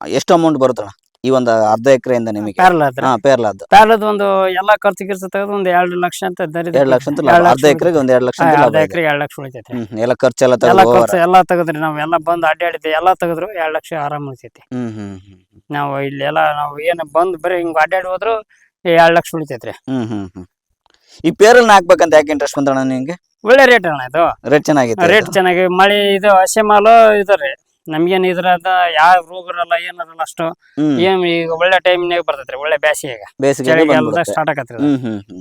ಎಷ್ಟು ಅಮೌಂಟ್ ಬರುತ್ತಣ್ಣ? ಈ ಒಂದು ಅರ್ಧ ಎಕರೆಯಿಂದ ನಿಮಗೆ. ಹಾ ಪ್ಯಾರಲದ ಒಂದು ಎಲ್ಲಾ ಖರ್ಚು ಗಿರ್ಚು ತೆಗೆದು ಒಂದು ಎರಡು ಲಕ್ಷ ಅಂತ ದರಿದ್ರ ಎರಡ್ ಲಕ್ಷ ಅಂತ ಲಾಭ. ಅರ್ಧ ಎಕರೆಗೆ ಒಂದ್ ಎರಡ್ ಲಕ್ಷ ಅಂತ ಲಾಭ ಅರ್ಧ ಇದೆ. ಎಕರೆ ಎರಡ್ ಲಕ್ಷ ಉಳಿತೈತಿ. ಹ್ಮ್ ಹ್ಮ್. ಎಲ್ಲ ಖರ್ಚೆಲ್ಲ ಎಲ್ಲಾ ತಗೋ ಖರ್ಚು ಎಲ್ಲಾ ತೆಗದ್ರಿ ನಾವ್ ಎಲ್ಲಾ ಬಂದು ಅಡ್ಡಾಡಿದ್ವಿ ಎಲ್ಲಾ ತೆಗದ್ರು ಎರಡ್ ಲಕ್ಷ ಆರಾಮ್ ಉಳಿತೈತಿ. ಹ್ಮ್ ಹ್ಮ್ ಹ್ಮ್ ನಾವು ಏನ ನಾವು ಏನ್ ಬಂದ್ ಬರೀ ಹಿಂಗ್ ಅಡ್ಡಾಡಿ ಹೋದ್ರು ಎರಡ್ ಲಕ್ಷ ಉಳಿತೈತ್ರಿ ಹ್ಮ್ ಹ್ಮ್ ಹ್ಮ್. ಈ ಪೇರಲ್ ಹಾಕ್ಬೇಕಂತ ಯಾಕೆ ಇಂಟ್ರೆಸ್ಟ್ ಬಂದಣ್ಣ ನಿಮ್ಗೆ ಒಳ್ಳೆ ರೇಟ್ ಅಣ್ಣ ಇದು. ರೇಟ್ ಚೆನ್ನಾಗಿತ್ತು ರೇಟ್ ಚೆನ್ನಾಗಿ ಮಳೆ ಇದು ಹಸೆ ಮಾಲು ಇದ್ರಿ ನಮ್ಗೇನ್ ಇದ್ರದ ಯಾವ ರೋಗ ಇರಲ್ಲ ಏನಿರಲ್ಲ ಅಷ್ಟು ಏನ್ ಈಗ ಒಳ್ಳೆ ಟೈಮ್ನಾಗ ಬರ್ತೈತ್ರಿ ಒಳ್ಳೆ ಬ್ಯಾಸಿಗೆ ಸ್ಟಾರ್ಟ್ ಆಗತ್ರಿ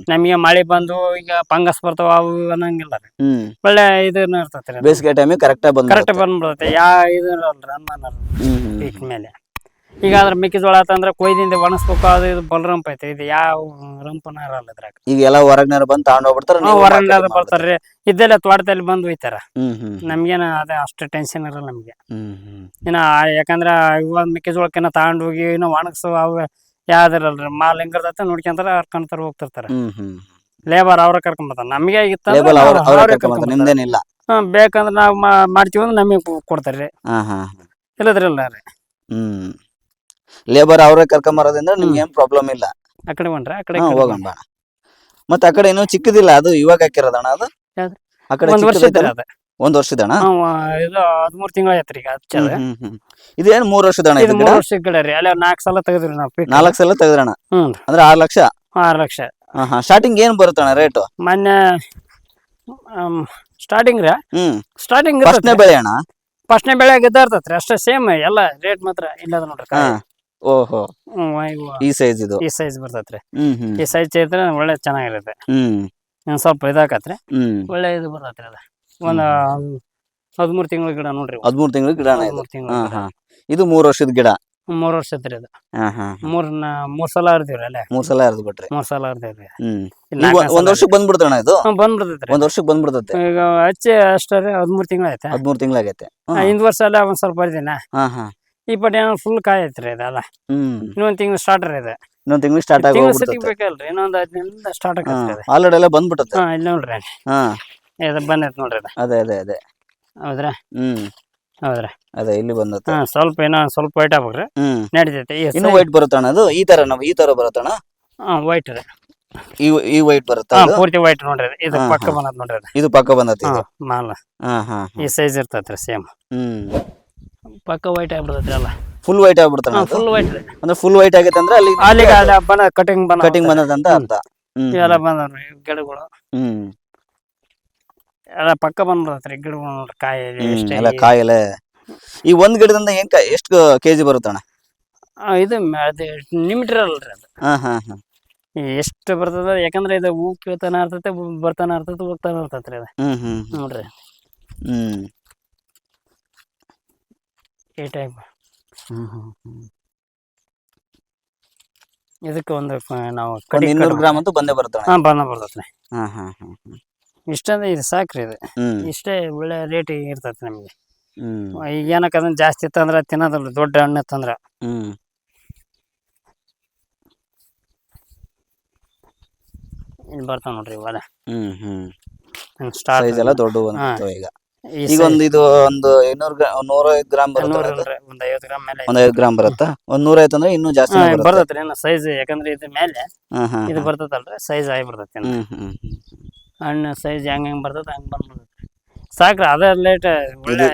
ನಮ್ಗೆ ಮಳೆ ಬಂದು ಈಗ ಫಂಗಸ್ ಬರ್ತಾವ ಅವು ಅನ್ನಂಗಿಲ್ಲ ರೀ. ಒಳ್ಳೆ ಇದನ್ನ ಇರ್ತೈತ್ರಿ ಬೇಸಿಗೆ ಟೈಮ್ ಕರೆಕ್ಟ್ ಕರೆಕ್ಟ್ ಬಂದ್ಬಿಡುತ್ತೆ. ಯಾ ಇದು ಅನ್ನ ಪೀಕ್ ಮೇಲೆ. ಈಗ ಅದ್ರ ಮೆಕ್ಕೆಜೋಳ ಅಂತಂದ್ರೆ ಕೊಯ್ದಿಂದ ಒಣಸ್ಬೇಕು ಅದು ಇದು ಬಲರಂಪ್ ಐತೆ. ಇದು ಯಾವ ರಂಪನ ಇರಲ್ಲ ಇದ್ರಾಗ. ಈಗ ಎಲ್ಲ ಹೊರಗ್ನವ್ರು ಬಂದು ತಗೊಂಡ್ ಹೋಗ್ಬಿಡ್ತಾರ ನೀವು ಹೊರಗಡೆ market ಮಾಡ್ತೀರ. ಬರ್ತಾರ್ರಿ ಇದ್ದೆಲ್ಲ ತೋಟದಲ್ಲಿ ಬಂದು ಒಯ್ತಾರ. ಹ್ಮ್ ಹ್ಮ್ ನಮ್ಗೇನ ಅದ ಅಷ್ಟು ಟೆನ್ಷನ್ ಇರಲ್ಲ ನಮ್ಗೆ. ಹ್ಮ್ ಹ್ಮ್. ಇನ್ನ ಯಾಕಂದ್ರ ಇವಾಗ ಮೆಕ್ಕೆಜೋಳಕ್ಕೆನ ತಗೊಂಡ್ ಹೋಗಿ ಇನ್ನು ಒಣಗ್ಸು ಅವು ಯಾವ್ದಿರಲ್ರಿ? ಮಾಲ್ ಹೆಂಗಿರ್ತೈತೆ ನೋಡ್ಕೊಂತಾರ ಹರ್ಕೊಂತಾರ ಹೋಗ್ತಿರ್ತಾರ. ಹ್ಮ್ ಹ್ಮ್ ಲೇಬರ್ ಅವ್ರ ಕರ್ಕೊಂಡ್ ಬರ್ತಾರ ನಮಗೆ ಆಗಿತ್ತ ಲೇಬಲ್ ಅವ್ರ ಅವ್ರ ಕರ್ಕೊಂಬರ್ತಾರೆ ನಿಮ್ದೇನಿಲ್ಲ ಹ್ಮ್ ಬೇಕಂದ್ರ ನಾವು ಮಾಡ್ತೀವಿ ಅಂದ್ರೆ ನಮಗೆ ಕೊಡ್ತಾರ್ರಿ. ಹಾ ಹಾ ಹಾ. ರೀ ಹ್ಮ್. ಲೇಬರ್ ಅವರೇ ಕರ್ಕೊಂಬರೋದ್ರಿಂದ ನಿಮ್ಗೆ ಏನ್ ಪ್ರಾಬ್ಲಮ್ ಇಲ್ಲ. ಆ ಕಡೆ ಹೊಂಟ್ರೆ ಆ ಕಡೆ ಹಾ ಹೋಗೋಣ ಮತ್ತೆ ಆ ಕಡೆ ಚಿಕ್ಕದಿಲ್ಲ ಅದು ಇವಾಗ ಹಾಕಿರೋದಣ್ಣ ಅದು? ಯಾವ್ದು? ಆ ಕಡೆ ಒಂದ್ ವರ್ಷ ಚಿಕ್ಕದೈತಲ್ಲ? ಅದ. ಒಂದ್ ಇದು ಹದಿಮೂರ್ ತಿಂಗಳ ಐತ್ರಿ ಈಗ ಹಚ್ಚದ ಇದೇನ್ ಮೂರ್ ವರ್ಷದಣ್ಣ ಇದು ಇದು ಗಿಡ? ಮೂರ್ ವರ್ಷದ ಗಿಡ ರೀ ಅಲ್ಲ ನಾಲ್ಕು ಸಲ ತೆಗೆದ್ರಿ ನಾವು ಪೀಕ್. ನಾಲ್ಕ್ ಸಲ ತೆಗೆದ್ರಣ ಹ್ಮ್ ಅಂದ್ರೆ ಆರ್ ಲಕ್ಷ? ಆರ್ ಲಕ್ಷ. ಸ್ಟಾರ್ಟಿಂಗ್ ಏನ್ ಬರುತ್ತಣ್ಣ ರೇಟ್ ಮೊನ್ನೆ ಸ್ಟಾರ್ಟಿಂಗ್ ರೀ. ಹ್ಮ್. ಸ್ಟಾರ್ಟಿಂಗ್ ಫಸ್ಟ್ನೇ ಬೆಳೆ ಅಣ್ಣ? ಫಸ್ಟ್ನೇ ಬೆಳೆ ಗೆದ್ದ ಇರ್ತೈತ್ರಿ ಅಷ್ಟೇ ಸೇಮ್ ಎಲ್ಲ ರೇಟ್ ಮಾತ್ರ ಇಲ್ಲ ನೋಡ್ರಿ ಹಾ. ಕಾಯಿ. ಓಹೋ. ಹ್ಮ್, ಇವು ಈ ಸೈಜ್ ಇದು. ಈ ಸೈಜ್ ಬರ್ತೈತ್ರಿ. ಹ್ಮ್ ಹ್ಮ್. ಈ ಸೈಜ್ ಚೇತ್ರ ಒಳ್ಳೆ ಚೆನ್ನಾಗಿರುತ್ತೆ. ಹ್ಮ್. ಸ್ವಲ್ಪ ಇದಾಕತ್ರಿ. ಹ್ಮ್. ಒಳ್ಳೆ ಇದು ಬರ್ತೈತ್ರಿ ಅದ. ಒಂದ್ ಹದಿಮೂರ್ ತಿಂಗಳ ಗಿಡ ನೋಡ್ರಿ ಇವು. ಹದ್ಮೂರ್ ತಿಂಗಳ ಗಿಡ ಅಣ್ಣ ಇದು. ಹದಿಮೂರ್ ತಿಂಗಳ ಹಾ ಹಾ. ಇದು ಮೂರ್ ವರ್ಷದ ಗಿಡ. ಮೂರ್ ವರ್ಷ ಐತ್ರಿ ಅದು. ಹಾ ಹಾ ಮೂರ್ ನ- ಮೂರ್ ಸಲ ಹರಿದಿವ್ರಿ ಅಲ್ಲೇ? ಮೂರ್ ಸಲ ಹರಿದು ಬಿಟ್ರಿ. ಮೂರ್ ಸಲ ಹರಿದಿವ್ರಿ. ಹ್ಮ್. ಈಗ ಒಂದ್- ವರ್ಷಕ್ಕೆ ಬಂದ್ಬಿಡ್ತಣ್ಣ ಇದು? ಬಂದ್ಬಿಡ್ತೈತ್ರಿ ಒಂದ್ ವರ್ಷಕ್ಕೆ ಬಂದ್ಬಿಡ್ತೈತೆ ಈಗ ಹಚ್ಚಿ ಅಷ್ಟೇ ಹದ್ಮೂರ್ ಹದಿಮೂರ್ ತಿಂಗಳ ಐತೆ ಹದ್ಮೂರ್ ತಿಂಗಳಾಗೈತೆ ಹಾ. ಹಿಂದ್ ವರ್ಷ ಅಲ್ಲ ಒಂದ್ ಸ್ವಲ್ಪ ಬರ್ದಿನ ಹಾ ಹಾ. ಈ ಪಟ್ಟಿ ಏನೋ ಫುಲ್ ಕಾಯಿ ಐತ್ರಿ ಇದೆಲ್ಲ ಹ್ಮ್. ಇನ್ನೊಂದ್ ತಿಂಗಳು ಸ್ಟಾರ್ಟರ್ ಇದೆ. ಇನ್ನೊಂದ್ ತಿಂಗಳು ಸ್ಟಾರ್ಟ್ ಆಗಿ ತಿಂಗಳು ಸಿಗ್ಬೇಕಲ್ರಿ ಇನ್ನೊಂದ್ ಸ್ಟಾರ್ಟ್ ಆಗತ್ತೆ ಆಲ್ರೆಡಿ ಎಲ್ಲ ಬಂದ್ಬಿಟ್ಟತ್ತೆ ಹಾ ಇಲ್ಲಿ ನೋಡ್ರಿ. ಹಾ. ಇದು ಬಂದೈತೆ ನೋಡ್ರಿ ಇದು. ಅದೇ ಅದೇ ಅದೇ. ಹೌದ್ರಾ? ಹ್ಮ್. ಹೌದ್ರಾ? ಅದೇ ಇಲ್ಲಿ ಬಂದತ್ತೆ ಹಾ ಸ್ವಲ್ಪ ಏನೋ ಸ್ವಲ್ಪ ವೈಟ್ ಆಗ್ಬೇಕ್ರಿ. ಹ್ಮ್. ನಡೀತೈತೆ. ಇನ್ನು ವೈಟ್ ಬರುತ್ತಣ್ಣ ಅದು? ಈ ತರ ನಾವು ಈ ತರ ಬರುತ್ತಣ್ಣ ಹಾ ವೈಟ್ ರೀ. ಈ ಈ ವೈಟ್ ಬರುತ್ತಾ ಹಾ ಅದು? ಪೂರ್ತಿ ವೈಟ್ ನೋಡ್ರಿ ಇದು. ಇದು ಹಾ, ಪಕ್ಕ ಹಾ. ಬಂದತ್ ನೋಡ್ರಿ ಇದು. ಇದು ಪಕ್ಕ ಬಂದತ್ತೆ ಹಾ ಇದು? ಮಾಲ. ಹಾ ಹಾ. ಈ ಸೈಜ್ ಇರ್ತೈತ್ರಿ ಸೇಮ್ ಹ್ಮ್. ಪಕ್ಕ ವೈಟ್ ಆಗ್ಬಿಡ್ತೈತ್ರಿ ಅಲ್ಲ? ಫುಲ್ ವೈಟ್ ಆಗ್ಬಿಡ್ತಾನ ಫುಲ್ ವೈಟ್ ಅಂದ್ರೆ ಫುಲ್ ವೈಟ್ ಆಗೈತೆ ಅಂದ್ರೆ ಅಲ್ಲಿ ಅಲ್ಲಿಗೆ ಅಲ್ಲ ಬನ ಕಟಿಂಗ್ ಬನ ಕಟಿಂಗ್ ಬಂದದಂತ ಅಂತ ಎಲ್ಲ ಬಂದವ್ರಿ ಗಿಡಗಳು. ಹ್ಮ್. ಎಲ್ಲ ಪಕ್ಕ ಬಂದ್ಬಿಡತ್ರಿ ಗಿಡಗಳು ನೋಡ್ರಿ ಕಾಯಿ ಎಲ್ಲ ಕಾಯಿಲೆ ಈ ಒಂದ್ ಗಿಡದಿಂದ ಏನ್ ಎಷ್ಟ್ ಕೆಜಿ ಬರುತ್ತಣ್ಣ ಇದು ಮ- ಅಲ್ರಿ ಅದು. ಹಾ ಹಾ ಹಾ. ಎಷ್ಟು ಬರ್ತದ ಯಾಕಂದ್ರೆ ಇದು ಹೂ ಕೀಳ್ತಾನ ಇರ್ತೈತೆ ಬರ್ತಾನ ಇರ್ತೈತೆ ಹೋಗ್ತಾನ ಇರ್ತೈತ್ರಿ ಅದು. ಹ್ಮ್. ನೋಡ್ರಿ. ಹ್ಮ್. ಈ ಟೈಪ್ ಹ್ಞೂ ಹ್ಮ್ ಹ್ಮ್. ಇದಕ್ಕೆ ಒಂದು ನಾವು ಒಂದ್ ಇನ್ನೂರು ಗ್ರಾಮ್ ಅಂತೂ ಬಂದೇ ಬರ್ತದೆ ಹಾಂ ಬಂದ ಬರ್ತದೆ. ಹಾಂ ಹಾಂ ಹಾ. ಇಷ್ಟಂದ್ರೆ ಇದು ಸಾಕ್ರಿ ಇದು. ಇಷ್ಟೇ ಒಳ್ಳೆ ರೇಟ್ ಇರ್ತೈತೆ ನಮಗೆ. ಹ್ಮ್. ಈಗ ಏನಕ್ಕೆ ಅದನ್ನ ಜಾಸ್ತಿ ತಂದ್ರೆ ತಿನ್ನೋದಲ್ಲ ದೊಡ್ಡ ಹಣ್ಣು ತಂದ್ರ. ಹ್ಮ್. ಇಲ್ಲಿ ಬರ್ತಾವ ನೋಡ್ರಿ ಇವಾಗ. ಹ್ಮ್ ಹ್ಞೂ ಸ್ಟಾರ್ಟ್ ಸೈಜ್ ಎಲ್ಲ ದೊಡ್ಡ ಹಾ. ಈಗ. ಈಗ ಒಂದು ಇದು ಒಂದು ಇನ್ನೂರು ನೂರೈವತ್ತು ಗ್ರಾಮ್ ಬರುತ್ತೆ? ಒಂದ್ ಐವತ್ತು ಗ್ರಾಮ್ ಮೇಲೆ ಒಂದ್ ಐವತ್ತು ಗ್ರಾಮ್ ಬರುತ್ತಾ? ಒಂದ್ ನೂರೈವತ್ತು ಅಂದ್ರೆ ಇನ್ನೂ ಜಾಸ್ತಿ ಬರುತ್ತೆ. ಬರ್ತೈತ್ರಿ ಸೈಜ್ ಯಾಕಂದ್ರೆ ಇದ್ರ ಮೇಲೆ ಇದು ಬರ್ತದಲ್ರಿ ಸೈಜ್ ಆಗಿ ಬರ್ತೈತಿ. ಹಣ್ಣು ಸೈಜ್ ಹೆಂಗ್ ಹೆಂಗ್ ಬರ್ತದ ಹಂಗ್ ಬಂದ್ ಸಾಕ್ರಿ ಅದೇ ಲೇಟ್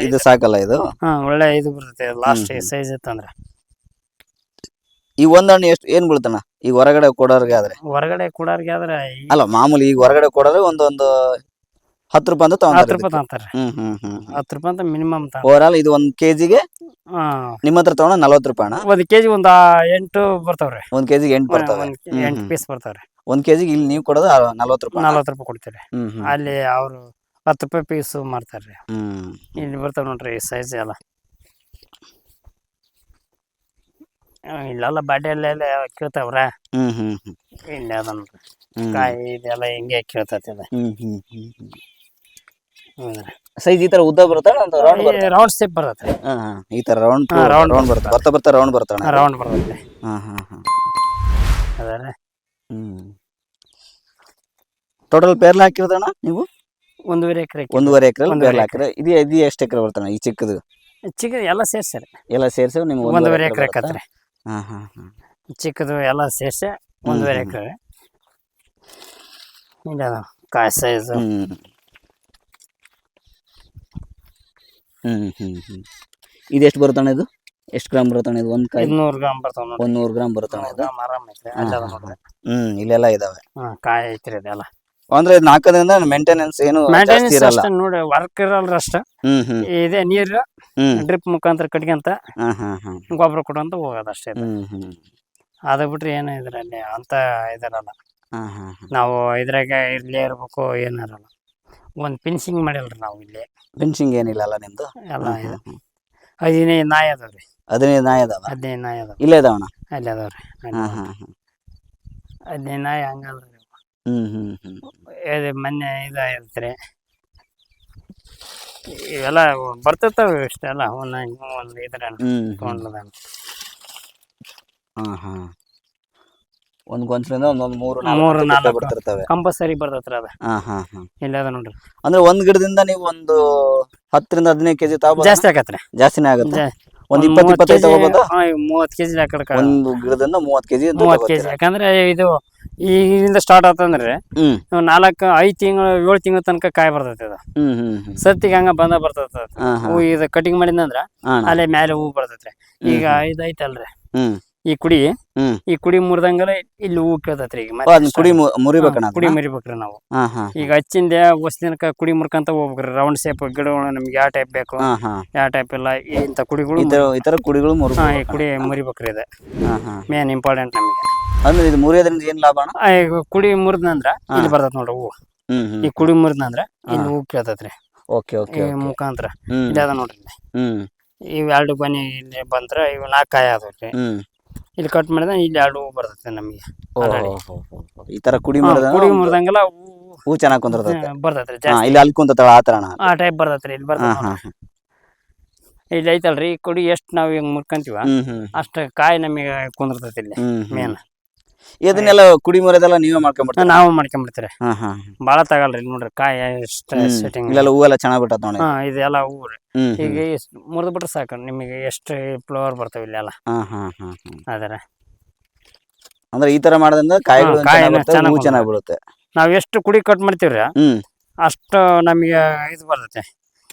ಇದು ಸಾಕಲ್ಲ ಇದು? ಹಾ ಒಳ್ಳೆ ಇದು ಬರ್ತೈತಿ ಲಾಸ್ಟ್. ಸೈಜ್ ಇತ್ತಂದ್ರ ಈ ಒಂದ್ ಹಣ್ಣು ಎಷ್ಟು ಏನ್ ಬೀಳ್ತಾನ ಈಗ ಹೊರಗಡೆ ಕೊಡೋರ್ಗೆ ಆದ್ರೆ ಹೊರಗಡೆ ಕೊಡೋರ್ಗೆ ಆದ್ರೆ ಅಲ್ಲ ಮಾಮೂಲಿ ಈಗ ಹೊರಗಡೆ ಕೊಡೋದ್ರೆ ಒಂದೊಂದು ಹತ್ತು ರೂಪಾಯಿ ಅಂತ ಹತ್ತು ತಗೊಂತಾರೆ ರೂಪಾಯಿ ತಗೊಂತಾರ್ರಿ. ಹ್ಮ್ ಹ್ಮ್ ಹ್ಮ್ ಹತ್ತು ರೂಪಾಯಿ ಅಂತ ಮಿನಿಮಮ್ ತ ಓವರ್ ಆಲ್ ಇದು ಒಂದ್ ಕೆಜಿಗೆ ನಿಮ್ಮ ಹತ್ರ ತಗೊಂಡ ನಲ್ವತ್ತು ರೂಪಾಯಿ ಅಣ್ಣ. ಒಂದ್ ಕೆಜಿ ಒಂದ್ ಆ ಎಂಟು ಬರ್ತಾವ್ರಿ. ಒಂದ್ ಕೆಜಿಗೆ ಎಂಟು ಬರ್ತವೆ. ಒಂದ್ ಎಂಟು ಪೀಸ್ ಬರ್ತಾವ್ರಿ. ಒಂದ್ ಕೆಜಿಗೆ ಇಲ್ಲಿ ನೀವು ಕೊಡೋದು ನಲ್ವತ್ತು ರೂಪಾಯಿ ನಲ್ವತ್ತು ರೂಪಾಯಿ ಕೊಡ್ತೀರಿ. ಹ್ಮ್ ಹ್ಮ್. ಅಲ್ಲಿ ಅವರು ಹತ್ತು ರೂಪಾಯಿ ಪೀಸ್ ಮಾರ್ತಾರ್ರಿ. ಹ್ಮ್. ಇಲ್ಲಿ ಬರ್ತಾವ ನೋಡ್ರಿ ಸೈಜ್ ಎಲ್ಲ. ಆ, ಇಲ್ಲೆಲ್ಲ ಬಾಡಿಯಲ್ಲೆಲ್ಲ ಕೇಳ್ತಾವ್ರ. ಹ್ಮ್ ಹ್ಮ್ ಹ್ಮ್. ಇಲ್ಲಿ ಅದ ನೋಡ್ರಿ. ಹ್ಮ್. ಕಾಯಿ ಇದೆಲ್ಲ ಹಿಂಗೆ ಕೇಳ್ತೈತಿ ಇದು. ಹ್ಮ್ ಹ್ಮ್ ಹ್ಮ್ ಹ್ಮ್. ಸೈಜ್ ಈ ತರ ಉದ್ದ ಬರುತ್ತಾ ಅಂತ ರೌಂಡ್ ಬರುತ್ತೆ? ರೌಂಡ್ ಸ್ಟೆಪ್ ಬರುತ್ತೆ ಹಾ ಹಾ. ಈ ತರ ರೌಂಡ್ ಹಾ, round ರೌಂಡ್ ಬರುತ್ತೆ? ಬರ್ತಾ ಬರ್ತಾ ರೌಂಡ್ ಬರ್ತಾಣ ರೌಂಡ್ ಬರುತ್ತೆ ಹಾ ಹಾ ಹಾ. ಹ್ಮ್. ಟೋಟಲ್ ಪೇರ್ಲ ಹಾಕಿರೋದಣ್ಣ ನೀವು? ಒಂದೂವರೆ ಎಕರೆ ಒಂದೂವರೆ ಎಕರೆ ಒಂದೂವರೆ ಪೇರ್ಲ ಹಾಕಿರ ಇದು ಇದು ಎಷ್ಟು ಎಕರೆ ಬರ್ತಾನೆ ಈ ಚಿಕ್ಕದು? ಚಿಕ್ಕ ಎಲ್ಲ ಸೇರ್ಸರಿ. ಎಲ್ಲ ಸೇರಿಸಿ ನಿಮ್ಗೆ ಒಂದೂವರೆ ಎಕರೆ ಆಕತ್ರಿ ಹಾ ಹಾ ಹಾ. ಚಿಕ್ಕದು ಎಲ್ಲ ಸೇರ್ಸಿ ಒಂದೂವರೆ. ಎಕರೆ. ಕಾಯಿ ಸೈಜ್ ಹ್ಮ್. ಹ್ಮ್ ಹ್ಮ್ ಹ್ಮ್ ಇದು ಎಷ್ಟು ಬರುತ್ತಣ್ಣ ಇದು? ಎಷ್ಟು ಗ್ರಾಮ್ ಬರುತ್ತಣ್ಣ ಇದು? ಒಂದ್ ಕಾಯಿ? ನೂರು ಗ್ರಾಮ್ ಬರ್ತಾವ ನೋಡ್ರಿ. ಒಂದ್ ನೂರು ಗ್ರಾಮ್ ಬರುತ್ತಣ್ಣ ನೂರು ಇದು? ಗ್ರಾಮ್ ಆರಾಮ್ ಐತ್ರಿ ಅಲ್ಲ ನೋಡ್ರಿ. ಹ್ಮ್. ಇಲ್ಲೆಲ್ಲ ಇದಾವೆ. ಹಾ ಕಾಯಿ ಐತ್ರಿ ಅದೆಲ್ಲ. ಅಂದ್ರೆ ಇದು ಹಾಕೋದ್ರಿಂದ ಮೇಂಟೆನೆನ್ಸ್ ಏನು ಜಾಸ್ತಿ ಇರಲ್ಲ? ನೋಡಿ ವರ್ಕ್ ಇರಲ್ರಿ ಅಷ್ಟ. ಹ್ಮ್ ಹ್ಮ್. ಇದೆ ನೀರು ಹ್ಮ್. ಡ್ರಿಪ್ ಮುಖಾಂತರ ಕಟ್ಕೊಂತ ಗೊಬ್ಬರ ಕೊಡುವಂತ ಹೋಗೋದು ಅಷ್ಟೇ. ಹ್ಮ್ ಹ್ಮ್. ಅದ ಬಿಟ್ರೆ ಏನು ಇದ್ರಲ್ಲಿ ಅಂತ ಇದಿರಲ್ಲ. ಹಾ ಹಾ ಹಾ. ನಾವು ಇದ್ರಾಗ ಇರ್ಲೇ ಇರ್ಬೇಕು ಏನಿರಲ್ಲ ಒಂದ್ ಫಿನಿಶಿಂಗ್ ಮಾಡಿಲ್ರಿ ನಾವು ಇಲ್ಲಿ. ಫಿನಿಶಿಂಗ್ ಏನಿಲ್ಲ ಅಲ್ಲ ನಿಮ್ದು? ಎಲ್ಲ ಇದು. ಹದಿನೈದು ನಾಯಿ ಅದಾವ್ರಿ. ಹದಿನೈದು ನಾಯಿ ಅದಾವ? ಹದಿನೈದು ನಾಯಿ ಅದಾವ ಇಲ್ಲೇ ಇದಾವಣ್ಣ ಅಲ್ಲಿ ಅದಾವ್ರಿ ಹಾ ಹಾ ಹಾ ಹದಿನೈದು ನಾಯಿ ಹಂಗಲ್ರಿ ಹ್ಮ್ ಹ್ಮ್ ಹ್ಮ್. ಇದು ಮೊನ್ನೆ ಇದಾಗಿರ್ತ್ರಿ ಇವೆಲ್ಲ ಬರ್ತಿರ್ತಾವ ಇಷ್ಟೆಲ್ಲ ಒಂದ್ ಒಂದು ಇದ್ರ ಹ್ಮ್ ಹ್ಮ್. ಹಾ ಹಾ. ಒಂದ್ ಗೊಂಚಲಿಂದ ಒಂದೊಂದ್ ಮೂರು ಮೂರು, ನಾಲ್ಕು ಬರ್ತಿರ್ತವೆ. ಕಂಪಲ್ಸರಿ ಬರ್ತೈತ್ರಿ ಅದ. ಹಾ ಹಾ ಹಾ. ಇಲ್ಲಿ ಅದ ನೋಡ್ರಿ. ಅಂದ್ರೆ ಒಂದ್ ಗಿಡದಿಂದ ನೀವು ಒಂದು ಹತ್ತರಿಂದ ಹದಿನೈದು ಕೆಜಿ ತಾವ ಜಾಸ್ತಿ ಆಗತ್ತೆ ಜಾಸ್ತಿನೇ ಆಗುತ್ತೆ. ಒಂದ್ ಇಪ್ಪತ್ತು ಮೂವತ್ತ್ ಇಪ್ಪತ್ತೈದು ಕೆಜಿ ತಗೋಬೋದಾ? ಮೂವತ್ತು ಕೆಜಿ ಹಾಕಡ್ಕ ಒಂದು ಗಿಡದಿಂದ ಮೂವತ್ ಕೆಜಿ ಮೂವತ್ತು ಕೆಜಿ. ಯಾಕಂದ್ರೆ ಇದು ಈಗಿಂದ ಸ್ಟಾರ್ಟ್ ಆತಂದ್ರೆ ನಾಲ್ಕು ಐದ್ ತಿಂಗಳು ಏಳು ತಿಂಗಳ ತನಕ ಕಾಯಿ ಬರ್ತೈತಿ ಅದು. ಸತ್ತಿಗೆ ಹಂಗ ಬಂದ ಬರ್ತೈತಿ ಇದು ಕಟಿಂಗ್ ಮಾಡಿದಂದ್ರ ಅಲ್ಲೇ ಮೇಲೆ ಹೂ ಬರ್ತೈತ್ರಿ ಈಗ ಐದ್ ಐತಲ್ರಿ. ಹ್ಮ್. ಈ ಕುಡಿ ಈ ಕುಡಿ ಮುರಿದಂಗಲ್ಲ ಇಲ್ಲಿ ಹೂ ಕೇಳ್ತೈತ್ರಿ ಈಗ ಮತ್ತೆ ಕುಡಿ ಮುರಿಬೇಕು ಮುರಿಬೇಕಣ್ಣ ಕುಡಿ? ಮುರಿಬೇಕ್ರಿ ನಾವು. ಈಗ ಹಚ್ಚಿಂದ ದಿನಕ್ಕ ಕುಡಿ ಮುರ್ಕಂತ ಹೋಗ್ಬೇಕ್ರಿ. ರೌಂಡ್ ಶೇಪ್ ಗಿಡಗಳು ನಮ್ಗೆ ಯಾವ ಟೈಪ್ ಬೇಕು? ಯಾವ ಟೈಪ್ ಇಲ್ಲ ಇಂಥ ಕುಡಿಗಳು ಈ ತರ ಈ ತರ ಕುಡಿಗಳು ಈ ಕುಡಿ ಮುರಿಬೇಕ್ರಿ ಇದೆ. ಮೇನ್ ಇಂಪಾರ್ಟೆಂಟ್ ನಮಗೆ. ಅಂದ್ರೆ ಇದು ಮುರಿಯೋದ್ರಿಂದ ಏನ್ ಲಾಭ ಈಗ ಕುಡಿ ಮುರಿದ್ನಂದ್ರ ಇಲ್ಲಿ ಬರ್ತದ ನೋಡ್ರಿ ಹೂ ಈ ಕುಡಿ ಮುರಿದ್ನಂದ್ರ ಇಲ್ಲಿ ಹೂ ಕೇಳ್ತೈತ್ರಿ. ಓಕೆ ಓಕೆ ಮುಖಾಂತರ. ಇದಾದ ನೋಡ್ರಿ. ಹ್ಮ್. ಇವ್ ಎರಡು ಬನ್ನಿ ಇಲ್ಲಿ ಬಂದ್ರ ಇವ್ ನಾಲ್ಕು ಕಾಯಿ ಇಲ್ಲಿ ಕಟ್ ಮಾಡಿದ ಇಲ್ಲಿ ಎರಡು ಹೂ ಬರ್ತೈತೆ ನಮಗೆ. ಈ ತರ ಕುಡಿ ಕುಡಿ ಮುರಿದಂಗೆಲ್ಲ ಹೂ ಚೆನ್ನಾಗಿ ಕುಂದಿರ್ತೈತೆ. ಬರ್ತೈತ್ರಿ ಜಾಸ್ತಿ. ಇಲ್ಲಿ ಅಲ್ಲಿ ಕುಂತತಾಳ ಆ ತರ ಆ ಟೈಪ್ ಬರ್ತೈತ್ರಿ ಇಲ್ಲಿ ಬರ್ತೈತೆ ಬರ್ತೈತಿ. ಇಲ್ಲಿ ಐತಲ್ರಿ ಈ ಕುಡಿ ಎಷ್ಟು ನಾವು ಹಿಂಗ್ ಮುರ್ಕಂತೀವ ಅಷ್ಟ ಕಾಯಿ ನಮಗೆ ಕುಂದಿರ್ತೈತಿ ಇಲ್ಲಿ. ಮೇನ್ ಇದನ್ನೆಲ್ಲ ಕುಡಿ ಮರದೆಲ್ಲ ನೀವೇ ಮಾಡ್ಕೊಂಡ್ಬಿಡ್ತೀರ ನಾವು ಮಾಡ್ಕೊಂಡ್ಬಿಡ್ತೀರಿ ಹಾ ಹಾ ಬಾಳ ತಗಲ್ರಿ ಇಲ್ಲಿ ನೋಡ್ರಿ ಕಾಯಿ ಎಷ್ಟ. ಸೆಟ್ಟಿಂಗ್ ಇಲ್ಲೆಲ್ಲ ಹೂವೆಲ್ಲ ಚೆನ್ನಾಗಿ ಬಿಟ್ಟದ ನೋಡಿ. ಹಾ ಇದೆಲ್ಲ ಹೂ ರೀ. ಹ್ಮ್ ಈಗ ಮುರಿದು ಬಿಟ್ರೆ ಸಾಕು ನಿಮಗೆ ಎಷ್ಟು ಫ್ಲವರ್ ಬರ್ತಾವ ಇಲ್ಲೆಲ್ಲ. ಹಾ ಹಾ ಹಾ ಹಾ. ಅದರ ಅಂದ್ರೆ ಈ ತರ ಮಾಡೋದ್ರಿಂದ ಕಾಯಿಗಳು ಹಾ, ಚೆನ್ನಾಗ್ ಬರ್ತವೆ, ಚೆನ್ನಾಗ್ ಹೂ ಚೆನ್ನಾಗ್ ಬೀಳುತ್ತೆ ನಾವ್ ಎಷ್ಟು ಕುಡಿ ಕಟ್ ಮಾಡ್ತೀವ್ರಿ ಹ್ಮ್. ಅಷ್ಟು ನಮಗೆ ಇದು ಬರ್ತೈತೆ.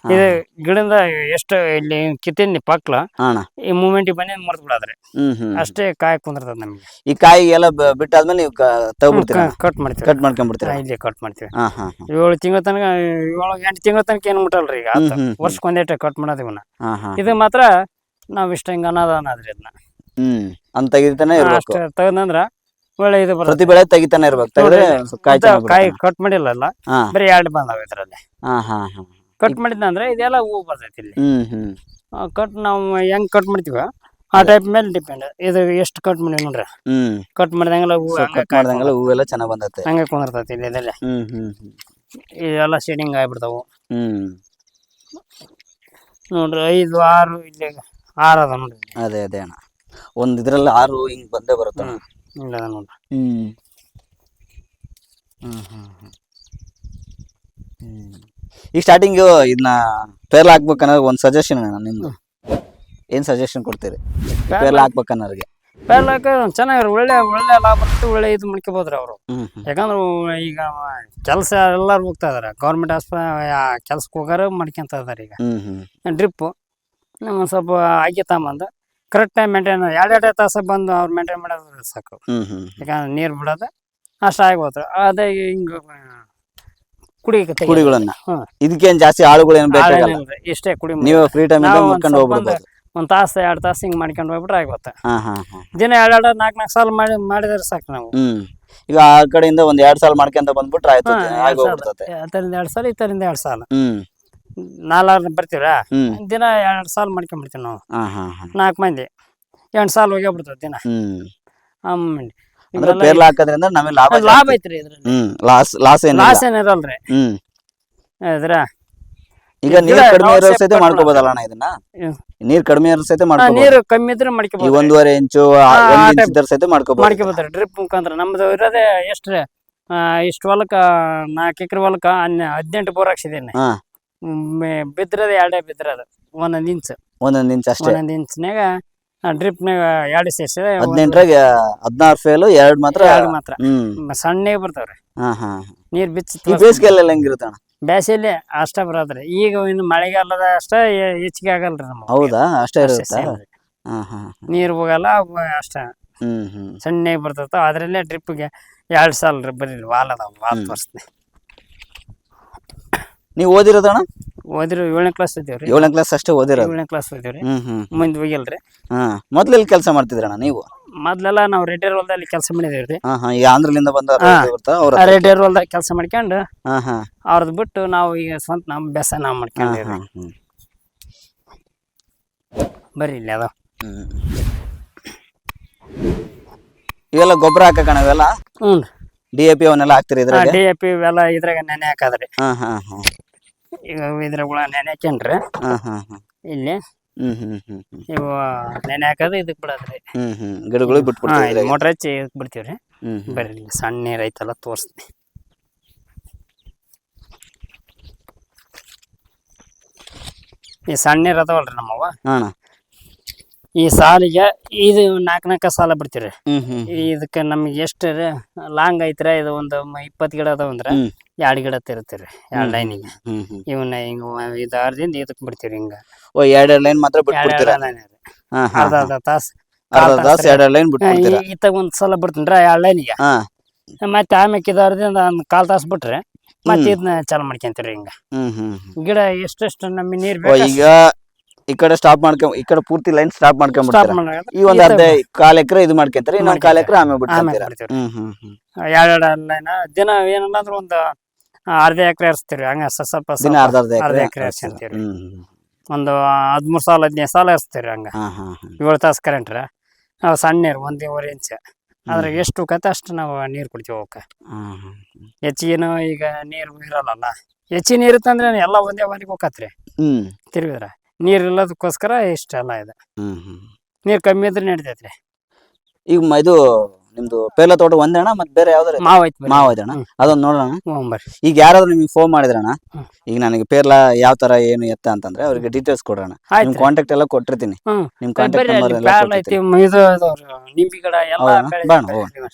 ಇದು ಗಿಡದಿಂದ ಎಷ್ಟು ಇಲ್ಲಿ ಕಿತ್ತಿನ ಪಕ್ಲ ಅಣ್ಣ. ಈ ಮೂಮೆಂಟ್ ಬನ್ನಿ ಮುರಿದ್ ಬಿಡಾದ್ರೆ ಹ್ಮ್ ಹ್ಮ್ ಅಷ್ಟೇ ಕಾಯಿ ಕುಂದಿರ್ತದ ನಮ್ಗೆ. ಈ ಕಾಯಿ ಎಲ್ಲ ಬ- ಬಿಟ್ಟಾದ್ಮೇಲೆ ನೀವು ತಗೊಬಿಡ್ತೀರ? ಕಟ್ ಮಾಡ್ತೀವಿ. ಕಟ್ ಮಾಡ್ಕೊಂಡ್ಬಿಡ್ತೀರಾ? ಇಲ್ಲಿ ಕಟ್ ಮಾಡ್ತೀವಿ. ಹಾ ಹಾ ಹಾ. ಏಳು ತಿಂಗಳ ತನಕ ಏಳು ಎಂಟು ತಿಂಗಳ ತನಕ ಏನು ಮುಟ್ಟಲ್ರಿ ಈಗ? ಆತ. ಹ್ಮ್ ಹ್ಮ್. ವರ್ಷಕ್ಕೊಂದೇಟ ಕಟ್ ಮಾಡೋದು ಇವನ್ನ. ಹಾ ಹಾ ಇದು ಮಾತ್ರ ನಾವ್ ಇಷ್ಟ ಹಿಂಗ ಅನ್ನೋದ ಅನ್ನಾದ್ರಿ ಇದನ್ನ ಹ್ಮ್ ಅಂತ ತೆಗಿತಾನೆ ಇರ್ಬೇಕು. ಅಷ್ಟ ತೆಗದಂದ್ರ ಒಳ್ಳೆ ಇದು ಪ್ರತಿ ಬೆಳೆ ತೆಗಿತಾನೆ ಇರ್ಬೇಕು. ತೆಗೆದ್ರೆ ಸ್ವಲ್ಪ ಕಾಯಿ ಚೆನ್ನಾಗ್ ಕಾಯಿ ಬಿಡುತ್ತೆ. ಕಟ್ ಮಾಡಿಲ್ಲಲ್ಲ ಹಾ. ಬರೀ ಎರಡು ಬಂದಾವ ಇದ್ರಲ್ಲಿ. ಹಾ ಹಾ ಹಾ. ಕಟ್ ಮಾಡಿದ್ನಂದ್ರೆ ಇದೆಲ್ಲ ಹೂವು ಬರ್ತೈತಿ ಇಲ್ಲಿ. ಹ್ಮ್ ಹ್ಮ್. ಕಟ್ ನಾವು ಹೆಂಗ್ ಕಟ್ ಮಾಡ್ತೀವ ಆ ಟೈಪ್ ಮೇಲೆ ಡಿಪೆಂಡ್ ಇದು ಎಷ್ಟು ಕಟ್ ಮಾಡಿ ನೋಡ್ರಿ? ಹ್ಮ್. ಕಟ್ ಮಾಡಿದಂಗೆಲ್ಲ ಹೂ ಕಟ್ ಮಾಡ್ದಂಗೆಲ್ಲ ಹೂವೆಲ್ಲ ಚೆನ್ನಾಗ್ ಬಂದತ್ತೆ ಹಂಗೆ ಕುಂದಿರ್ತೈತಿ ಇಲ್ಲಿ ಇದೆಲ್ಲ. ಹ್ಮ್ ಹ್ಮ್ ಹ್ಮ್. ಇದೆಲ್ಲ ಶೇಡಿಂಗ್ ಆಗ್ಬಿಡ್ತಾವು. ಹ್ಮ್. ನೋಡ್ರಿ ಐದು ಆರು ಇಲ್ಲಿ ಆರು ಅದ ನೋಡ್ರಿ ಇಲ್ಲಿ. ಅದೇ ಅದೇ ಅಣ್ಣ. ಒಂದ್ ಇದ್ರಲ್ಲಿ ಆರು ಹಿಂಗ್ ಬಂದೇ ಬರುತ್ತೆ ಅಣ್ಣ. ಇಲ್ಲ ಅದ ನೋಡ್ರಿ. ಹ್ಮ್. ಹ್ಮ್ ಹ್ಮ್ ಹ್ಮ್. ಹ್ಮ್. ಈಗ ಸ್ಟಾರ್ಟಿಂಗ್ ಇದನ್ನ ಪೇರ್ಲ ಹಾಕ್ಬೇಕನ್ನೋದು ಒಂದು ಸಜೆಷನ್ ನಿಮ್ದು. ಏನ್ ಸಜೆಷನ್ ಕೊಡ್ತೀರಿ? ಪೇರ್ಲ ಹಾಕ್ಬೇಕನ್ನೋರಿಗೆ ಪೇರ್ಲಾಕ ಚೆನ್ನಾಗಿರೋ ಒಳ್ಳೆ ಒಳ್ಳೆ ಲಾಭ ಬರುತ್ತೆ ಒಳ್ಳೆ ಇದು ಮಾಡ್ಕೋಬೋದ್ರಿ ಅವರು. ಯಾಕಂದ್ರೆ ಈಗ ಕೆಲಸ ಎಲ್ಲರೂ ಹೋಗ್ತಾ ಇದಾರೆ. ಗೌರ್ಮೆಂಟ್ ಆಸ್ಪ ಕೆಲ್ಸಕ್ಕೆ ಹೋಗಾರ ಮಾಡ್ಕೊಂತ ಇದಾರೆ ಈಗ. ಡ್ರಿಪ್ಪು ನಮ್ಮ ಸ್ವಲ್ಪ ಆಗಿ ತಗೊಂಬಂದು ಕರೆಕ್ಟ್ ಟೈಮ್ ಮೇಂಟೈನ್ ಎರಡೆರಡು ತಾಸು ಬಂದು ಅವ್ರು ಮೇಂಟೈನ್ ಮಾಡೋದು ಸಾಕು. ಯಾಕಂದ್ರೆ ನೀರು ಬಿಡೋದು ಅಷ್ಟು ಹೋದ್ರು ಅದೇ ಹಿಂಗೆ ಕುಡಿಗಳನ್ನ. ಇದಕ್ಕೆ ಇದಕ್ಕೇನ್ ಜಾಸ್ತಿ ಆಳುಗಳು ಏನು ಬೇಕಾಗಲ್ಲ. ಇಷ್ಟೇ ಕುಡಿ ನೀವು ಫ್ರೀ ಟೈಮ್ ಇಂದ ಸ್ವಲ್ಪ ಹೋಗ್ಬಿಡ್ಬೋದು. ಒಂದು ತಾಸು ಎರಡು ತಾಸು ಹಿಂಗೆ ಮಾಡ್ಕೊಂಡು ಹೋಗ್ಬಿಟ್ರೆ ಆಗುತ್ತೆ. ದಿನ ಎರಡ್ ಎರಡ್ ನಾಲ್ಕು ನಾಲ್ಕು ಸಾಲ ಮಾಡಿ ಮಾಡಿದ್ರೆ ಸಾಕು ನಾವು. ಈಗ ಆ ಕಡೆಯಿಂದ ಒಂದ್ ಎರಡ್ ಸಾಲ ಮಾಡ್ಕೊಂತ ಬಂದ್ಬಿಟ್ರೆ ಆಯ್ತು ಅದರಿಂದ ಎರಡ್ ಸಾಲ. ಇದರಿಂದ ಎರಡು ಸಾಲ. ನಾಲ್ಕು ಬರ್ತೀರಾ? ಹ್ಮ್. ದಿನ ಎರಡು ಸಾಲ ಮಾಡ್ಕೊಂಡ್ಬಿಡ್ತೀವಿ ನಾವು. ನಾಲ್ಕು ಮಂದಿ. ಎಂಟು ಸಾಲ ಹೋಗೇ ಬಿಡ್ತದೆ ದಿನ ಹ್ಮ್. ಅಂದ್ರೆ ಪೇರ್ಲ ಹಾಕೋದ್ರಿಂದ ನಮಗೆ ಲಾಭ ಲಾಭ. ಐತ್ರಿ ಇದ್ರಲ್ಲಿ. ಹ್ಮ್ ಲಾಸ್ ಲಾಸ್ ಏನಿಲ್ಲ. ಲಾಸ್ ಏನಿರಲ್ರಿ. ಹ್ಮ್. ಅದ್ರ ಈಗ ನೀರ್ ಕಡಿಮೆ ಇರೋ ಸಹಿತ ಅಣ್ಣ ಇದನ್ನ. ನೀರ್ ಕಡಿಮೆ ಇರೋ ಸಹಿತ ಮಾಡ್ಕೋ ಮಾಡ್ಕೋಬಹುದು ನೀರು ಕಮ್ಮಿ ಇದ್ರೆ ಮಾಡ್ಕೋಬಹುದು ಒಂದೂವರೆ ಇಂಚು ಒಂದ್ ಇಂಚ್. ಇದ್ರ ಸಹಿತ ಮಾಡ್ಕೋಬಹುದು ಮಾಡ್ಕೋಬಹುದು ಡ್ರಿಪ್ ಮುಖಾಂತರ. ನಮ್ದು ಇರೋದೇ ಎಷ್ಟ್ರಿ? ಇಷ್ಟು ಹೊಲಕ್ಕ ನಾಲ್ಕು ಎಕರೆ ಹೊಲಕ್ಕ ಹದಿನೆಂಟು ಬೋರ್ ಹಾಕ್ಸಿದ್ದೀನಿ ಬಿದ್ರದ ಎರಡೇ ಬಿದ್ರದ. ಒಂದೊಂದು ಇಂಚ್. ಒಂದೊಂದ್ ಇಂಚ್ ಅಷ್ಟೇ. ಒಂದೊಂದು ಇಂಚ್ನಾಗ ಡ್ರಿಪ್ನಾಗ ಎರಡು ಸೇರ್ಸಿ ಹದಿನೆಂಟರಾಗ ಹದಿನಾರು ಫೇಲು ಎರಡ್ ಮಾತ್ರ? ಎರಡು ಮಾತ್ರ. ಹ್ಮ್. ಸಣ್ಣಗೆ ಬರ್ತಾವ್ರಿ. ಹಾ ಹಾ ನೀರ್ ಬಿಚ್ಚಿ ಬೇಸಿಗೆಲ್ಲ ಹೆಂಗಿರುತ್ತೆ ಅಣ್ಣ? ಬೇಸಿಯಲ್ಲಿ ಅಷ್ಟ ಬರೋದ್ರಿ ಈಗ ಇನ್ನು ಮಳೆಗಾಲದ ಅಷ್ಟ ಹೆಚ್ಚಿಗೆ ಆಗಲ್ರಿ ನಮ್ಮ ಹೌದಾ? ಅಷ್ಟೇ ಇರುತ್ತೆ? ಹಾ ಹಾ ನೀರ್ ಹೋಗಲ್ಲ ಅಷ್ಟ. ಹ್ಮ್ ಹ್ಮ್. ಸಣ್ಣಗೆ ಬರ್ತೈತ. ಅದ್ರಲ್ಲೇ ಡ್ರಿಪ್ಗೆ ಎರಡು ಸಾಲ ರೀ ಬರೀ ವಾಲ್ ಅದಾವ ವಾಲ್. ತೋರಿಸ್ತೀನಿ. ನೀವು ಓದಿರೋದಣ್ಣ ಓದಿರಿ ಏಳನೇ ಕ್ಲಾಸ್ ಇದ್ದೇವ್ರಿ ಏಳನೇ ಕ್ಲಾಸ್ ಅಷ್ಟೇ ಓದಿರೋ ಏಳನೇ ಕ್ಲಾಸ್ ಓದಿವ್ರಿ. ಹ್ಮ್ ಹ್ಮ್ ಮುಂದೆ ಹೋಗಿಲ್ರಿ. ಹಾ ಮೊದ್ಲೆಲ್ಲಿ ಕೆಲಸ ಮಾಡ್ತಿದ್ರಣ್ಣ ನೀವು? ಮೊದ್ಲೆಲ್ಲ ನಾವು ರೆಡ್ಡಿಯರ್ ಹೊಲದಲ್ಲಿ ಕೆಲಸ ಮಾಡಿದೇವ್ರಿ. ಹಾ ಹಾ ಈ ಆಂಧ್ರಲಿಂದ ಬಂದ ಅವ್ರ ರೆಡ್ಡಿಯರ್ ಹೊಲದಾಗ ಕೆಲಸ ಮಾಡ್ಕೊಂಡು ಹಾ ಹಾ. ಅವ್ರದ್ದು ಬಿಟ್ಟು ನಾವು ಈಗ ಸ್ವಂತ ನಮ್ಮ ಬೆಸ ನಾವು ಮಾಡ್ಕೊಂಡಿವ್ರಿ ಬರ್ರಿ ಇಲ್ಲಿ ಅದಾವ. ಇವೆಲ್ಲ ಗೊಬ್ಬರ ಹಾಕಕಣ ಇವೆಲ್ಲ? ಹ್ಞೂ ಡಿ ಎ ಪಿ ಅವನ್ನೆಲ್ಲ ಹಾಕ್ತಿರಿ ಇದ್ರಾಗ? ಡಿ ಎ ಪಿ ಇವೆಲ್ಲ ಇದ್ರಾಗ ನೆನೆ ಹಾಕದ್ರಿ. ಹಾ ಹಾ ಹಾ. ಈಗ ಇದ್ರಾಗ ನೆನೆ ಹಾಕ್ಯನ್ರಿ. ಹಾ ಹಾ ಹಾ. ಇಲ್ಲಿ ಹ್ಮ್ ಹ್ಮ್ ಹ್ಮ್ ಹ್ಮ್. ಇವು ನೆನೆ ಹಾಕೋದು ಇದಕ್ಕೆ ಬಿಡೋದ್ರಿ. ಹ್ಮ್ ಹ್ಮ್. ಗಿಡಗಳು ಬಿಟ್ಬಿಡ್ತೀವಿ ಇದ್ರಾಗ. ಮೋಟ್ರ್ ಹಚ್ಚಿ ಇದಕ್ಕೆ ಬಿಡ್ತೀವ್ರಿ. ಹ್ಮ್ ಹ್ಮ್. ಬರ್ರಿ ಇಲ್ಲಿ ಸಣ್ಣ ನೀರು ಐತಲ್ಲ ತೋರಿಸ್ತೀನಿ. ಈ ಸಣ್ಣ ನೀರು ಅದಾವಲ್ರಿ ನಮ್ಮವ ಹಾ ಅಣ್ಣ. ಈ ಸಾಲಿಗೆ ಇದು ನಾಲ್ಕು ನಾಲ್ಕು ಸಾಲ ಬಿಡ್ತೀರಿ. ಹ್ಮ್ ಹ್ಮ್ ಇದಕ್ಕೆ ನಮ್ಗೆ ಎಷ್ಟು ಲಾಂಗ್ ಐತ್ರ ಇದು ಒಂದು ಇಪ್ಪತ್ತು ಗಿಡ ಅದಾವ ಅಂದ್ರೆ ಹ್ಮ್. ಎರಡು ಗಿಡ ತಿರುತ್ತೀರಿ ಎರಡು ಲೈನಿಗೆ. ಹ್ಮ್ ಹ್ಮ್ ಇವನ್ನ ಹಿಂಗ ಇದು ದಿನ ಇದಕ್ಕೆ ಬಿಡ್ತೀರಿ ಹಿಂಗ. ಓ ಎರಡೆರಡು ಲೈನ್ ಮಾತ್ರ ಹಾ ಹಾ ಅರ್ಧ ಅರ್ಧ ತಾಸು ಅರ್ಧ ತಾಸು ಎರಡೆರಡು ಲೈನ್ ಬಿಟ್ಬಿಡ್ತೀರಾ? ಇತ್ತಾಗ ಒಂದು ಸಲ ಬಿಡ್ತೀನಿ ಎರಡು ಲೈನಿಗೆ. ಹಾ. ಮತ್ತೆ ಆಮೇಲೆ ಇದು ಅರ್ದಿಂದ ಕಾಲ್ ತಾಸ್ ಬಿಟ್ರೆ ಮತ್ತೆ ಇದನ್ನ ಚಾಲು ಮಾಡ್ಕೊಂತೀರಿ ಹಿಂಗ. ಹ್ಮ್ ಹ್ಮ್ ಹ್ಮ್. ಗಿಡ ಎಷ್ಟೆಷ್ಟು ನಮಗೆ ನೀರ್ ಓ ಬೇಕು? ಈಗ ಈ ಕಡೆ ಸ್ಟಾಪ್ ಮಾಡ್ಕೊಂಡ್ ಈ ಕಡೆ ಪೂರ್ತಿ ಲೈನ್ ಸ್ಟಾಪ್ ಮಾಡ್ಕೊಂಡ್ಬಿಡ್ತಾರೆ ಈ ಒಂದ್ ಅರ್ಧ ಕಾಲ್ ಎಕರೆ ಇದು ಮಾಡ್ಕೊಂತಾರೆ? ಇನ್ನೊಂದ್ ಕಾಲ್ ಎಕರೆ ಆಮೇಲೆ ಬಿಡ್ತಾರೆ ಹ್ಮ್ ಹ್ಮ್ ಎರಡು ಲೈನ್ ದಿನ ಒಂದು ಅರ್ಧ ಎಕರೆ ಹರಿಸ್ತೀರಿ ಹಂಗ ಸ್ವಲ್ಪ ದಿನ ಅರ್ಧ ಅರ್ಧ ಎಕರೆ ಹ್ಮ್. ಒಂದು ಹದಿಮೂರು ಸಾಲ ಹದಿನೈದು ಸಾಲ ಹರಿಸ್ತೀರಿ ಹಂಗ. ಏಳು ತಾಸು ಕರೆಂಟ್ ನಾವು ಸಣ್ಣ ನೀರು ಒಂದೂವರೆ ಇಂಚ್. ಆದ್ರೆ ಎಷ್ಟು ಕತೆ ಅಷ್ಟು ನಾವು ನೀರು ಕುಡಿತೀವಿ ಅವಕ್ಕೆ. ಹೆಚ್ಚಿಗೆನೂ ಈಗ ನೀರು ಇರಲ್ಲ ಹೆಚ್ಚಿ ನೀರು ಇತ್ತಂದ್ರೆ ಎಲ್ಲ ಒಂದೇ ಬಾರಿಗೆ ಹೋಗತ್ರಿ ಹ್ಮ್. ತಿರುಗಿದ್ರ. ನೀರು ಇಲ್ಲದಕ್ಕೋಸ್ಕರ ಇಷ್ಟೆಲ್ಲ ಇದೆ. ನೀರು ಕಮ್ಮಿ ಇದ್ರೆ ನಡಿತೈತ್ರಿ. ಈಗ ಮ- ಇದು ನಿಮ್ದು ಪೇಲ ತೋಟ ಒಂದೇ ಅಣ್ಣ ಮತ್ತೆ ಬೇರೆ ಯಾವ್ದಾರ ಮಾವ್ ಐತಿ. ಮಾವ ಇದಣ್ಣ ಹ್ಮ್. ಅದೊಂದ್ ನೋಡೋಣ ಬರ್ರಿ. ಈಗ ಯಾರಾದ್ರೂ ನಿಮ್ಗೆ ಫೋನ್ ಮಾಡಿದ್ರಣ್ಣ ಹ್ಮ್. ಈಗ ನನಗೆ ಪೇರ್ಲ ಯಾವ ತರ ಏನು ಎತ್ತ ಅಂತಂದ್ರೆ ಅವ್ರಿಗೆ ಡೀಟೇಲ್ಸ್ ಕೊಡೋಣ ನಿಮ್ ಆಯ್ತು ಕಾಂಟ್ಯಾಕ್ಟ್ ಎಲ್ಲ ಕೊಟ್ಟಿರ್ತೀನಿ. ಹ್ಮ್. ನಿಮ್ ಕಾಂಟ್ಯಾಕ್ಟ್ ನಂಬರ್ ಎಲ್ಲ ಪ್ಯಾರ್ಲ ಐತಿ ಕೊಟ್ಟಿರ್ತೀನಿ. ಇದು ಇದು ನಿಂಬಿ ಗಿಡ ಎಲ್ಲ ಹೌದಾ? ಬೆಳೆದಿದೆ ಬಾ ಹೋಗೋಣ. ನೀವು.